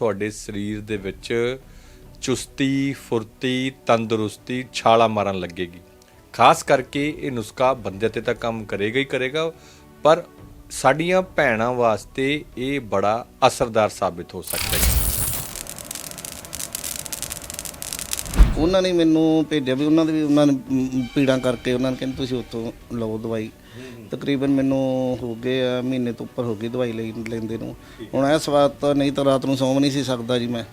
ਤੁਹਾਡੇ ਸਰੀਰ ਦੇ ਵਿੱਚ ਚੁਸਤੀ ਫੁਰਤੀ ਤੰਦਰੁਸਤੀ ਛਾਲਾ ਮਾਰਨ ਲੱਗੇਗੀ। ਖਾਸ ਕਰਕੇ ਇਹ ਨੁਸਖਾ ਬੰਦੇ ਤੇ ਤਾਂ ਕੰਮ ਕਰੇਗਾ ਹੀ ਕਰੇਗਾ ਪਰ ਸਾਡੀਆਂ ਭੈਣਾਂ ਵਾਸਤੇ ਇਹ ਬੜਾ ਅਸਰਦਾਰ ਸਾਬਿਤ ਹੋ ਸਕਦਾ ਹੈ। ਉਹਨਾਂ ਨੇ ਮੈਨੂੰ ਭੇਜਿਆ ਵੀ ਉਹਨਾਂ ਦੇ ਵੀ ਉਹਨਾਂ ਨੇ ਮ, ਪੀੜਾਂ ਕਰਕੇ ਉਹਨਾਂ ਨੇ ਕਹਿੰਦੇ ਤੁਸੀਂ ਉੱਥੋਂ ਲਓ ਦਵਾਈ। ਤਕਰੀਬਨ ਮੈਨੂੰ ਹੋ ਗਏ ਆ ਮਹੀਨੇ ਤੋਂ ਉੱਪਰ ਹੋ ਗਈ ਦਵਾਈ ਲਈ ਲੈਂਦੇ ਨੂੰ। ਹੁਣ ਇਸ ਵਾਰ ਤਾਂ ਨਹੀਂ ਤਾਂ ਰਾਤ ਨੂੰ ਸੌਂ ਵੀ ਨਹੀਂ ਸੀ ਸਕਦਾ ਜੀ ਮੈਂ।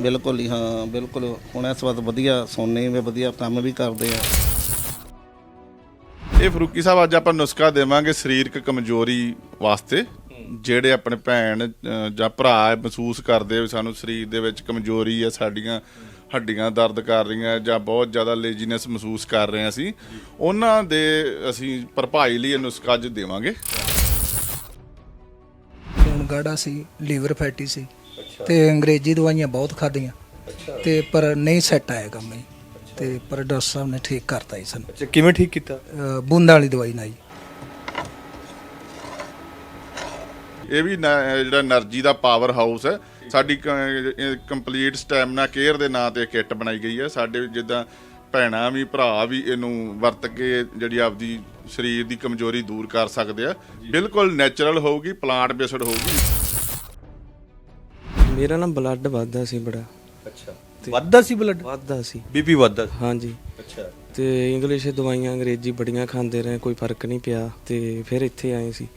ਬਿਲਕੁਲ ਹੀ ਹਾਂ ਬਿਲਕੁਲ। ਹੁਣ ਇਸ ਵਾਰ ਵਧੀਆ ਸੌਂਨੇ ਵੀ ਵਧੀਆ ਕੰਮ ਵੀ ਕਰਦੇ ਆ। ਇਹ ਫਰੂਕੀ ਸਾਹਿਬ ਅੱਜ ਆਪਾਂ ਨੁਸਖਾ ਦੇਵਾਂਗੇ ਸਰੀਰਕ ਕਮਜ਼ੋਰੀ ਵਾਸਤੇ ਜਿਹੜੇ ਆਪਣੇ ਭੈਣ ਅ, ਜਾਂ ਭਰਾ ਮਹਿਸੂਸ ਕਰਦੇ ਆ ਸਾਨੂੰ ਸਰੀਰ ਦੇ ਵਿੱਚ ਕਮਜ਼ੋਰੀ ਆ ਸਾਡੀਆਂ ਹੱਡੀਆਂ ਦਰਦ ਕਰ ਰਹੀਆਂ ਜਾਂ ਬਹੁਤ ਜ਼ਿਆਦਾ ਲੇਜੀਨੈਸ ਮਹਿਸੂਸ ਕਰ ਰਹੇ ਅਸੀਂ ਉਹਨਾਂ ਦੇ ਅਸੀਂ ਭਰਪਾਈ ਲਈ ਨੁਸਖਾ ਅੱਜ ਦੇਵਾਂਗੇ। ਖੂਨ ਗਾੜਾ ਸੀ ਲੀਵਰ ਫੈਟੀ ਸੀ ਤੇ ਅੰਗਰੇਜ਼ੀ ਦਵਾਈਆਂ ਬਹੁਤ ਖਾਧੀਆਂ। ਤੇ ਪਰ ਨਹੀਂ ਸੈੱਟ ਆਇਆ ਕੰਮ ਜੀ ਤੇ ਪਰ ਡਾਕਟਰ ਸਾਹਿਬ ਨੇ ਠੀਕ ਕਰਤਾ ਜੀ ਸਾਨੂੰ। ਅੱਛਾ ਕਿਵੇਂ ਠੀਕ ਕੀਤਾ? ਬੂੰਦਾਂ ਵਾਲੀ ਦਵਾਈ ਨਾਲ ਜੀ। ਇਹ ਵੀ ਜਿਹੜਾ એનર્ਜੀ ਦਾ ਪਾਵਰ ਹਾਊਸ ਹੈ ਸਾਡੀ ਕੰਪਲੀਟ ਸਟੈਮਨਾ ਕੇਅਰ ਦੇ ਨਾਂ ਤੇ ਕਿੱਟ ਬਣਾਈ ਗਈ ਹੈ। ਸਾਡੇ ਜਿੱਦਾਂ ਭੈਣਾਂ ਵੀ ਭਰਾ ਵੀ ਇਹਨੂੰ ਵਰਤ ਕੇ ਜਿਹੜੀ ਆਪਦੀ ਸਰੀਰ ਦੀ ਕਮਜ਼ੋਰੀ ਦੂਰ ਕਰ ਸਕਦੇ ਆ। ਬਿਲਕੁਲ ਨੈਚੁਰਲ ਹੋਊਗੀ ਪਲਾਂਟ ਬੇਸਡ ਹੋਊਗੀ। ਮੇਰਾ ਨਾ ਬਲੱਡ ਵੱਧਦਾ ਸੀ ਬੜਾ। ਅੱਛਾ। ਵੱਧਦਾ ਸੀ ਬਲੱਡ ਵੱਧਦਾ ਸੀ। ਬੀਪੀ ਵੱਧਦਾ ਸੀ? ਹਾਂਜੀ। ਅੱਛਾ। ਤੇ ਇੰਗਲਿਸ਼ ਦਵਾਈਆਂ ਅੰਗਰੇਜ਼ੀ ਬੜੀਆਂ ਖਾਂਦੇ ਰਹੇ ਕੋਈ ਫ਼ਰਕ ਨਹੀਂ ਪਿਆ। ਤੇ ਫਿਰ ਇੱਥੇ ਆਏ ਸੀ।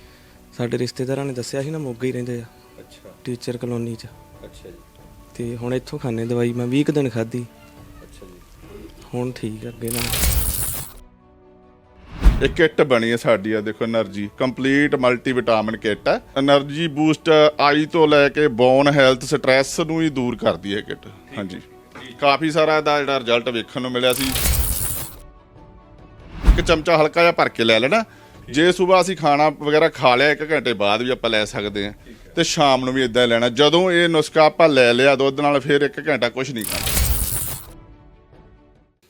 ਸਾਡੇ ਰਿਸ਼ਤੇਦਾਰਾਂ ਨੇ ਦੱਸਿਆ ਸੀ ਨਾ ਮੋਗੇ ਹੀ ਰਹਿੰਦੇ ਆ। ਅੱਛਾ। ਟੀਚਰ ਕਲੋਨੀ 'ਚ। ਅੱਛਾ ਜੀ। ਤੇ ਹੁਣ ਇੱਥੋਂ ਖਾਣੇ ਦਵਾਈ ਮੈਂ 20 ਦਿਨ ਖਾਧੀ। ਅੱਛਾ ਜੀ। ਹੁਣ ਠੀਕ ਆ, ਅੱਗੇ ਨਾਲ। ਇਹ ਕਿੱਟ ਬਣੀ ਹੈ ਸਾਡੀ ਆ ਦੇਖੋ એનર્ਜੀ। ਕੰਪਲੀਟ ਮਲਟੀਵਿਟਾਮਿਨ ਕਿੱਟ ਹੈ એનર્ਜੀ ਬੂਸਟ ਆਈ ਤੋਂ ਲੈ ਕੇ ਬੋਨ ਹੈਲਥ ਸਟ੍ਰੈਸ ਨੂੰ ਹੀ ਦੂਰ ਕਰਦੀ ਹੈ ਕਿੱਟ। ਹਾਂਜੀ। ਕਾਫੀ ਸਾਰਾ ਇਹਦਾ ਜਿਹੜਾ ਰਿਜ਼ਲਟ ਵੇਖਣ ਨੂੰ ਮਿਲਿਆ ਸੀ। ਇੱਕ ਚਮਚਾ ਹਲਕਾ ਜਿਹਾ ਭਰ ਕੇ ਲੈ ਲੈਣਾ। ਜੇ ਸਵੇਰ ਅਸੀਂ ਖਾਣਾ ਵਗੈਰਾ ਖਾ ਲਿਆ ਇੱਕ ਘੰਟੇ ਬਾਅਦ ਵੀ ਆਪਾਂ ਲੈ ਸਕਦੇ ਹਾਂ। ਤੇ ਸ਼ਾਮ ਨੂੰ ਵੀ ਇਦਾਂ ਲੈਣਾ। ਜਦੋਂ ਇਹ ਨੁਸਖਾ ਆਪਾਂ ਲੈ ਲਿਆ ਦੁੱਧ ਨਾਲ ਫਿਰ ਇੱਕ ਘੰਟਾ ਕੁਝ ਨਹੀਂ ਖਾਣਾ।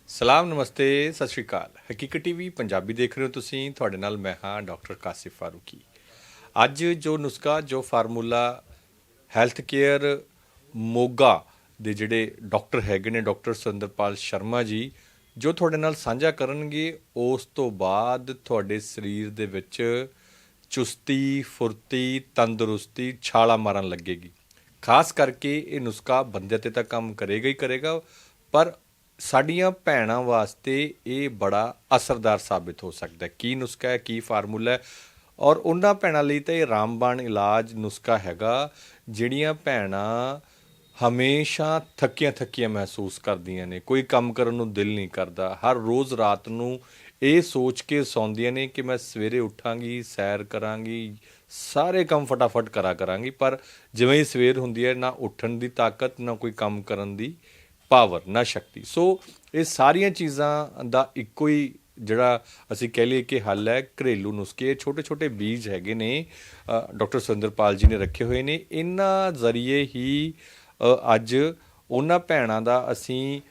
ਸਲਾਮ ਨਮਸਤੇ ਸਤਿ ਸ਼੍ਰੀ ਅਕਾਲ। ਹਕੀਕਤ ਟੀਵੀ ਪੰਜਾਬੀ ਦੇਖ ਰਹੇ ਹੋ ਤੁਸੀਂ। ਤੁਹਾਡੇ ਨਾਲ ਮੈਂ ਹਾਂ ਡਾਕਟਰ ਕਾਸਿਫ ਫਾਰੂਕੀ। ਅੱਜ ਜੋ ਨੁਸਖਾ ਜੋ ਫਾਰਮੂਲਾ ਹੈਲਥ ਕੇਅਰ ਮੋਗਾ ਦੇ ਜਿਹੜੇ ਡਾਕਟਰ ਹੈਗੇ ਨੇ ਡਾਕਟਰ ਸੁਰਿੰਦਰਪਾਲ ਸ਼ਰਮਾ ਜੀ ਜੋ ਤੁਹਾਡੇ ਨਾਲ ਸਾਂਝਾ ਕਰਨਗੇ, ਉਸ ਤੋਂ ਬਾਅਦ ਤੁਹਾਡੇ ਸਰੀਰ ਦੇ ਵਿੱਚ ਚੁਸਤੀ, ਫੁਰਤੀ, ਤੰਦਰੁਸਤੀ, ਛਾਲਾ ਮਾਰਨ ਲੱਗੇਗੀ। ਖਾਸ ਕਰਕੇ ਇਹ ਨੁਸਖਾ ਬੰਦੇ ਤੇ ਤਾਂ ਕੰਮ ਕਰੇਗਾ ਹੀ ਕਰੇਗਾ, ਪਰ ਸਾਡੀਆਂ ਭੈਣਾਂ ਵਾਸਤੇ ਇਹ ਬੜਾ ਅਸਰਦਾਰ ਸਾਬਿਤ ਹੋ ਸਕਦਾ ਹੈ। ਕੀ ਨੁਸਖਾ ਹੈ, ਕੀ ਫਾਰਮੂਲਾ ਹੈ? ਔਰ ਉਹਨਾਂ ਭੈਣਾਂ ਲਈ ਤਾਂ ਇਹ ਰਾਮਬਾਣ ਇਲਾਜ ਨੁਸਖਾ ਹੈਗਾ, ਜਿਹੜੀਆਂ ਭੈਣਾਂ ਹਮੇਸ਼ਾ ਥੱਕੀਆਂ ਥੱਕੀਆਂ ਮਹਿਸੂਸ ਕਰਦੀਆਂ ਨੇ। ਕੋਈ ਕੰਮ ਕਰਨ ਨੂੰ ਦਿਲ ਨਹੀਂ ਕਰਦਾ। ਹਰ ਰੋਜ਼ ਰਾਤ ਨੂੰ ਇਹ ਸੋਚ ਕੇ ਸੌਂਦੀਆਂ ਨੇ ਕਿ ਮੈਂ ਸਵੇਰੇ ਉੱਠਾਂਗੀ ਸੈਰ ਕਰਾਂਗੀ ਸਾਰੇ ਕੰਮ ਫਟਾਫਟ ਕਰਾ ਕਰਾਂਗੀ। ਪਰ ਜਿਵੇਂ ਹੀ ਸਵੇਰ ਹੁੰਦੀ ਹੈ ਨਾ ਉੱਠਣ ਦੀ ਤਾਕਤ ਨਾ ਕੋਈ ਕੰਮ ਕਰਨ ਦੀ ਪਾਵਰ ਨਾ ਸ਼ਕਤੀ। ਸੋ ਇਹ ਸਾਰੀਆਂ ਚੀਜ਼ਾਂ ਦਾ ਇੱਕੋ ਹੀ ਜਿਹੜਾ ਅਸੀਂ ਕਹਿ ਲਈਏ ਕਿ ਹੱਲ ਹੈ ਘਰੇਲੂ ਨੁਸਖੇ। ਛੋਟੇ ਛੋਟੇ ਬੀਜ ਹੈਗੇ ਨੇ। ਅ, ਡਾਕਟਰ ਸੁਰਿੰਦਰਪਾਲ ਜੀ ਨੇ ਰੱਖੇ ਹੋਏ ਨੇ। ਇਹਨਾਂ ਜ਼ਰੀਏ ਹੀ ਅੱਜ ਉਹਨਾਂ ਭੈਣਾਂ ਦਾ ਅਸੀਂ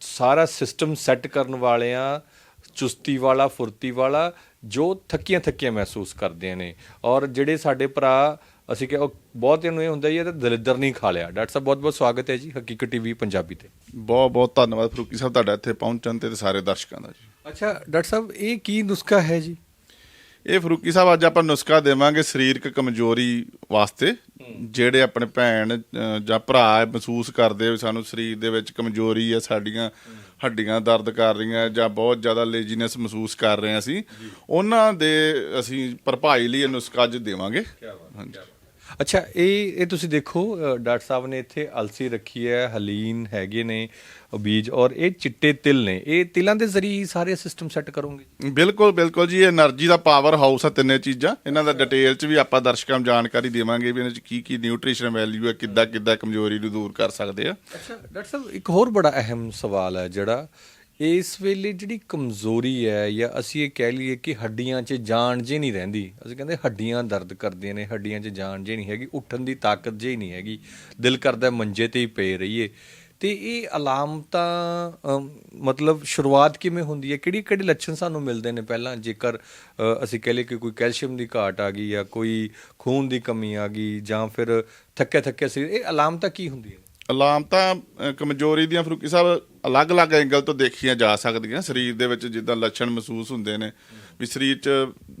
ਸਾਰਾ ਸਿਸਟਮ ਸੈੱਟ ਕਰਨ ਵਾਲਿਆਂ ਚੁਸਤੀ ਵਾਲਾ ਫੁਰਤੀ ਵਾਲਾ ਜੋ ਥੱਕੀਆਂ ਥੱਕੀਆਂ ਮਹਿਸੂਸ ਕਰਦੇ ਨੇ। ਔਰ ਜਿਹੜੇ ਸਾਡੇ ਭਰਾ ਅਸੀਂ ਕਿ ਉਹ ਬਹੁਤ ਨੂੰ ਇਹ ਹੁੰਦਾ ਜੀ ਇਹ ਤਾਂ ਦਲਿੱਦਰ ਨਹੀਂ ਖਾ ਲਿਆ। ਡਾਕਟਰ ਸਾਹਿਬ ਬਹੁਤ ਬਹੁਤ ਸਵਾਗਤ ਹੈ ਜੀ ਹਕੀਕਤ ਟੀਵੀ ਪੰਜਾਬੀ ਤੇ। ਬਹੁਤ ਬਹੁਤ ਧੰਨਵਾਦ ਫਰੂਕੀ ਸਾਹਿਬ ਤੁਹਾਡਾ ਇੱਥੇ ਪਹੁੰਚਣ ਤੇ ਤੇ ਸਾਰੇ ਦਰਸ਼ਕਾਂ ਦਾ ਜੀ। ਅੱਛਾ ਡਾਕਟਰ ਸਾਹਿਬ ਇਹ ਕੀ ਨੁਸਖਾ ਹੈ ਜੀ? ਇਹ ਫਰੂਕੀ ਸਾਹਿਬ ਅੱਜ ਆਪਾਂ ਨੁਸਖਾ ਦੇਵਾਂਗੇ ਸਰੀਰਕ ਕਮਜ਼ੋਰੀ ਵਾਸਤੇ ਜਿਹੜੇ ਆਪਣੇ ਭੈਣ ਜਾਂ ਭਰਾ ਮਹਿਸੂਸ ਕਰਦੇ ਵੀ ਸਾਨੂੰ ਸਰੀਰ ਦੇ ਵਿੱਚ ਕਮਜ਼ੋਰੀ ਆ ਸਾਡੀਆਂ ਹੱਡੀਆਂ ਦਰਦ ਕਰ ਰਹੀਆਂ ਜਾਂ ਬਹੁਤ ਜ਼ਿਆਦਾ ਲੇਜੀਨੈਸ ਮਹਿਸੂਸ ਕਰ ਰਹੇ ਆ ਅਸੀਂ। ਉਹਨਾਂ ਦੇ ਅਸੀਂ ਭਰਪਾਈ ਲਈ ਇਹ ਨੁਸਖਾ ਅੱਜ ਦੇਵਾਂਗੇ। ਹਾਂਜੀ। ਅੱਛਾ ਇਹ ਇਹ ਤੁਸੀਂ ਦੇਖੋ ਡਾਕਟਰ ਸਾਹਿਬ ਨੇ ਇੱਥੇ ਅਲਸੀ ਰੱਖੀ ਹੈ ਹਲੀਨ ਹੈਗੇ ਨੇ ਬੀਜ ਔਰ ਇਹ ਚਿੱਟੇ ਤਿਲ ਨੇ। ਇਹ ਤਿਲਾਂ ਦੇ ਜ਼ਰੀਏ ਸਾਰੇ ਸਿਸਟਮ ਸੈੱਟ ਕਰੋਗੇ? ਬਿਲਕੁਲ ਬਿਲਕੁਲ ਜੀ ਇਹ એનર્ਜੀ ਦਾ ਪਾਵਰ ਹਾਊਸ ਆ ਤਿੰਨੇ ਚੀਜ਼ਾਂ। ਇਹਨਾਂ ਦਾ ਡਿਟੇਲ 'ਚ ਵੀ ਆਪਾਂ ਦਰਸ਼ਕਾਂ ਨੂੰ ਜਾਣਕਾਰੀ ਦੇਵਾਂਗੇ ਵੀ ਇਹਨਾਂ 'ਚ ਕੀ ਕੀ ਨਿਊਟ੍ਰੀਸ਼ਨ ਵੈਲਿਊ ਹੈ ਕਿੱਦਾਂ ਕਿੱਦਾਂ ਕਮਜ਼ੋਰੀ ਨੂੰ ਦੂਰ ਕਰ ਸਕਦੇ ਆ। ਅੱਛਾ ਡਾਕਟਰ ਸਾਹਿਬ ਇੱਕ ਹੋਰ ਬੜਾ ਅਹਿਮ ਸਵਾਲ ਹੈ ਜਿਹੜਾ ਇਸ ਵੇਲੇ ਜਿਹੜੀ ਕਮਜ਼ੋਰੀ ਹੈ ਜਾਂ ਅਸੀਂ ਇਹ ਕਹਿ ਲਈਏ ਕਿ ਹੱਡੀਆਂ 'ਚ ਜਾਨ ਜੇ ਨਹੀਂ ਰਹਿੰਦੀ ਅਸੀਂ ਕਹਿੰਦੇ ਹੱਡੀਆਂ ਦਰਦ ਕਰਦੀਆਂ ਨੇ ਹੱਡੀਆਂ 'ਚ ਜਾਨ ਜੇ ਨਹੀਂ ਹੈਗੀ ਉੱਠਣ ਦੀ ਤਾਕਤ ਜੇ ਨਹੀਂ ਹੈਗੀ ਦਿਲ ਕਰਦਾ ਮੰਜੇ ਤੇ ਹੀ ਪਏ ਰਹੀਏ। ਤੇ ਇਹ ਅਲਾਮਤਾਂ ਅਮ, ਮਤਲਬ ਸ਼ੁਰੂਆਤ ਕਿਵੇਂ ਹੁੰਦੀ ਹੈ? ਕਿਹੜੀ ਕਿਹੜੇ ਲੱਛਣ ਸਾਨੂੰ ਮਿਲਦੇ ਨੇ ਪਹਿਲਾਂ? ਜੇਕਰ ਅਸੀਂ ਕਹ ਲਈਏ ਕਿ ਕੋਈ ਕੈਲਸ਼ੀਅਮ ਦੀ ਘਾਟ ਆ ਗਈ ਜਾਂ ਕੋਈ ਖੂਨ ਦੀ ਕਮੀ ਆ ਗਈ ਜਾਂ ਫਿਰ ਥੱਕੇ ਥੱਕੇ ਸੀ ਇਹ ਅਲਾਮਤਾਂ ਕੀ ਹੁੰਦੀ ਹੈ ਅਲਾਮਤਾਂ ਕਮਜ਼ੋਰੀ ਦੀਆਂ ਫਰੂਕੀ ਸਾਹਿਬ ਅਲੱਗ-ਅਲੱਗ ਐਂਗਲ ਤੋਂ ਦੇਖੀਆਂ ਜਾ ਸਕਦੀਆਂ। ਸਰੀਰ ਦੇ ਵਿੱਚ ਜਿੱਦਾਂ ਲੱਛਣ ਮਹਿਸੂਸ ਹੁੰਦੇ ਨੇ, ਵੀ ਸਰੀਰ 'ਚ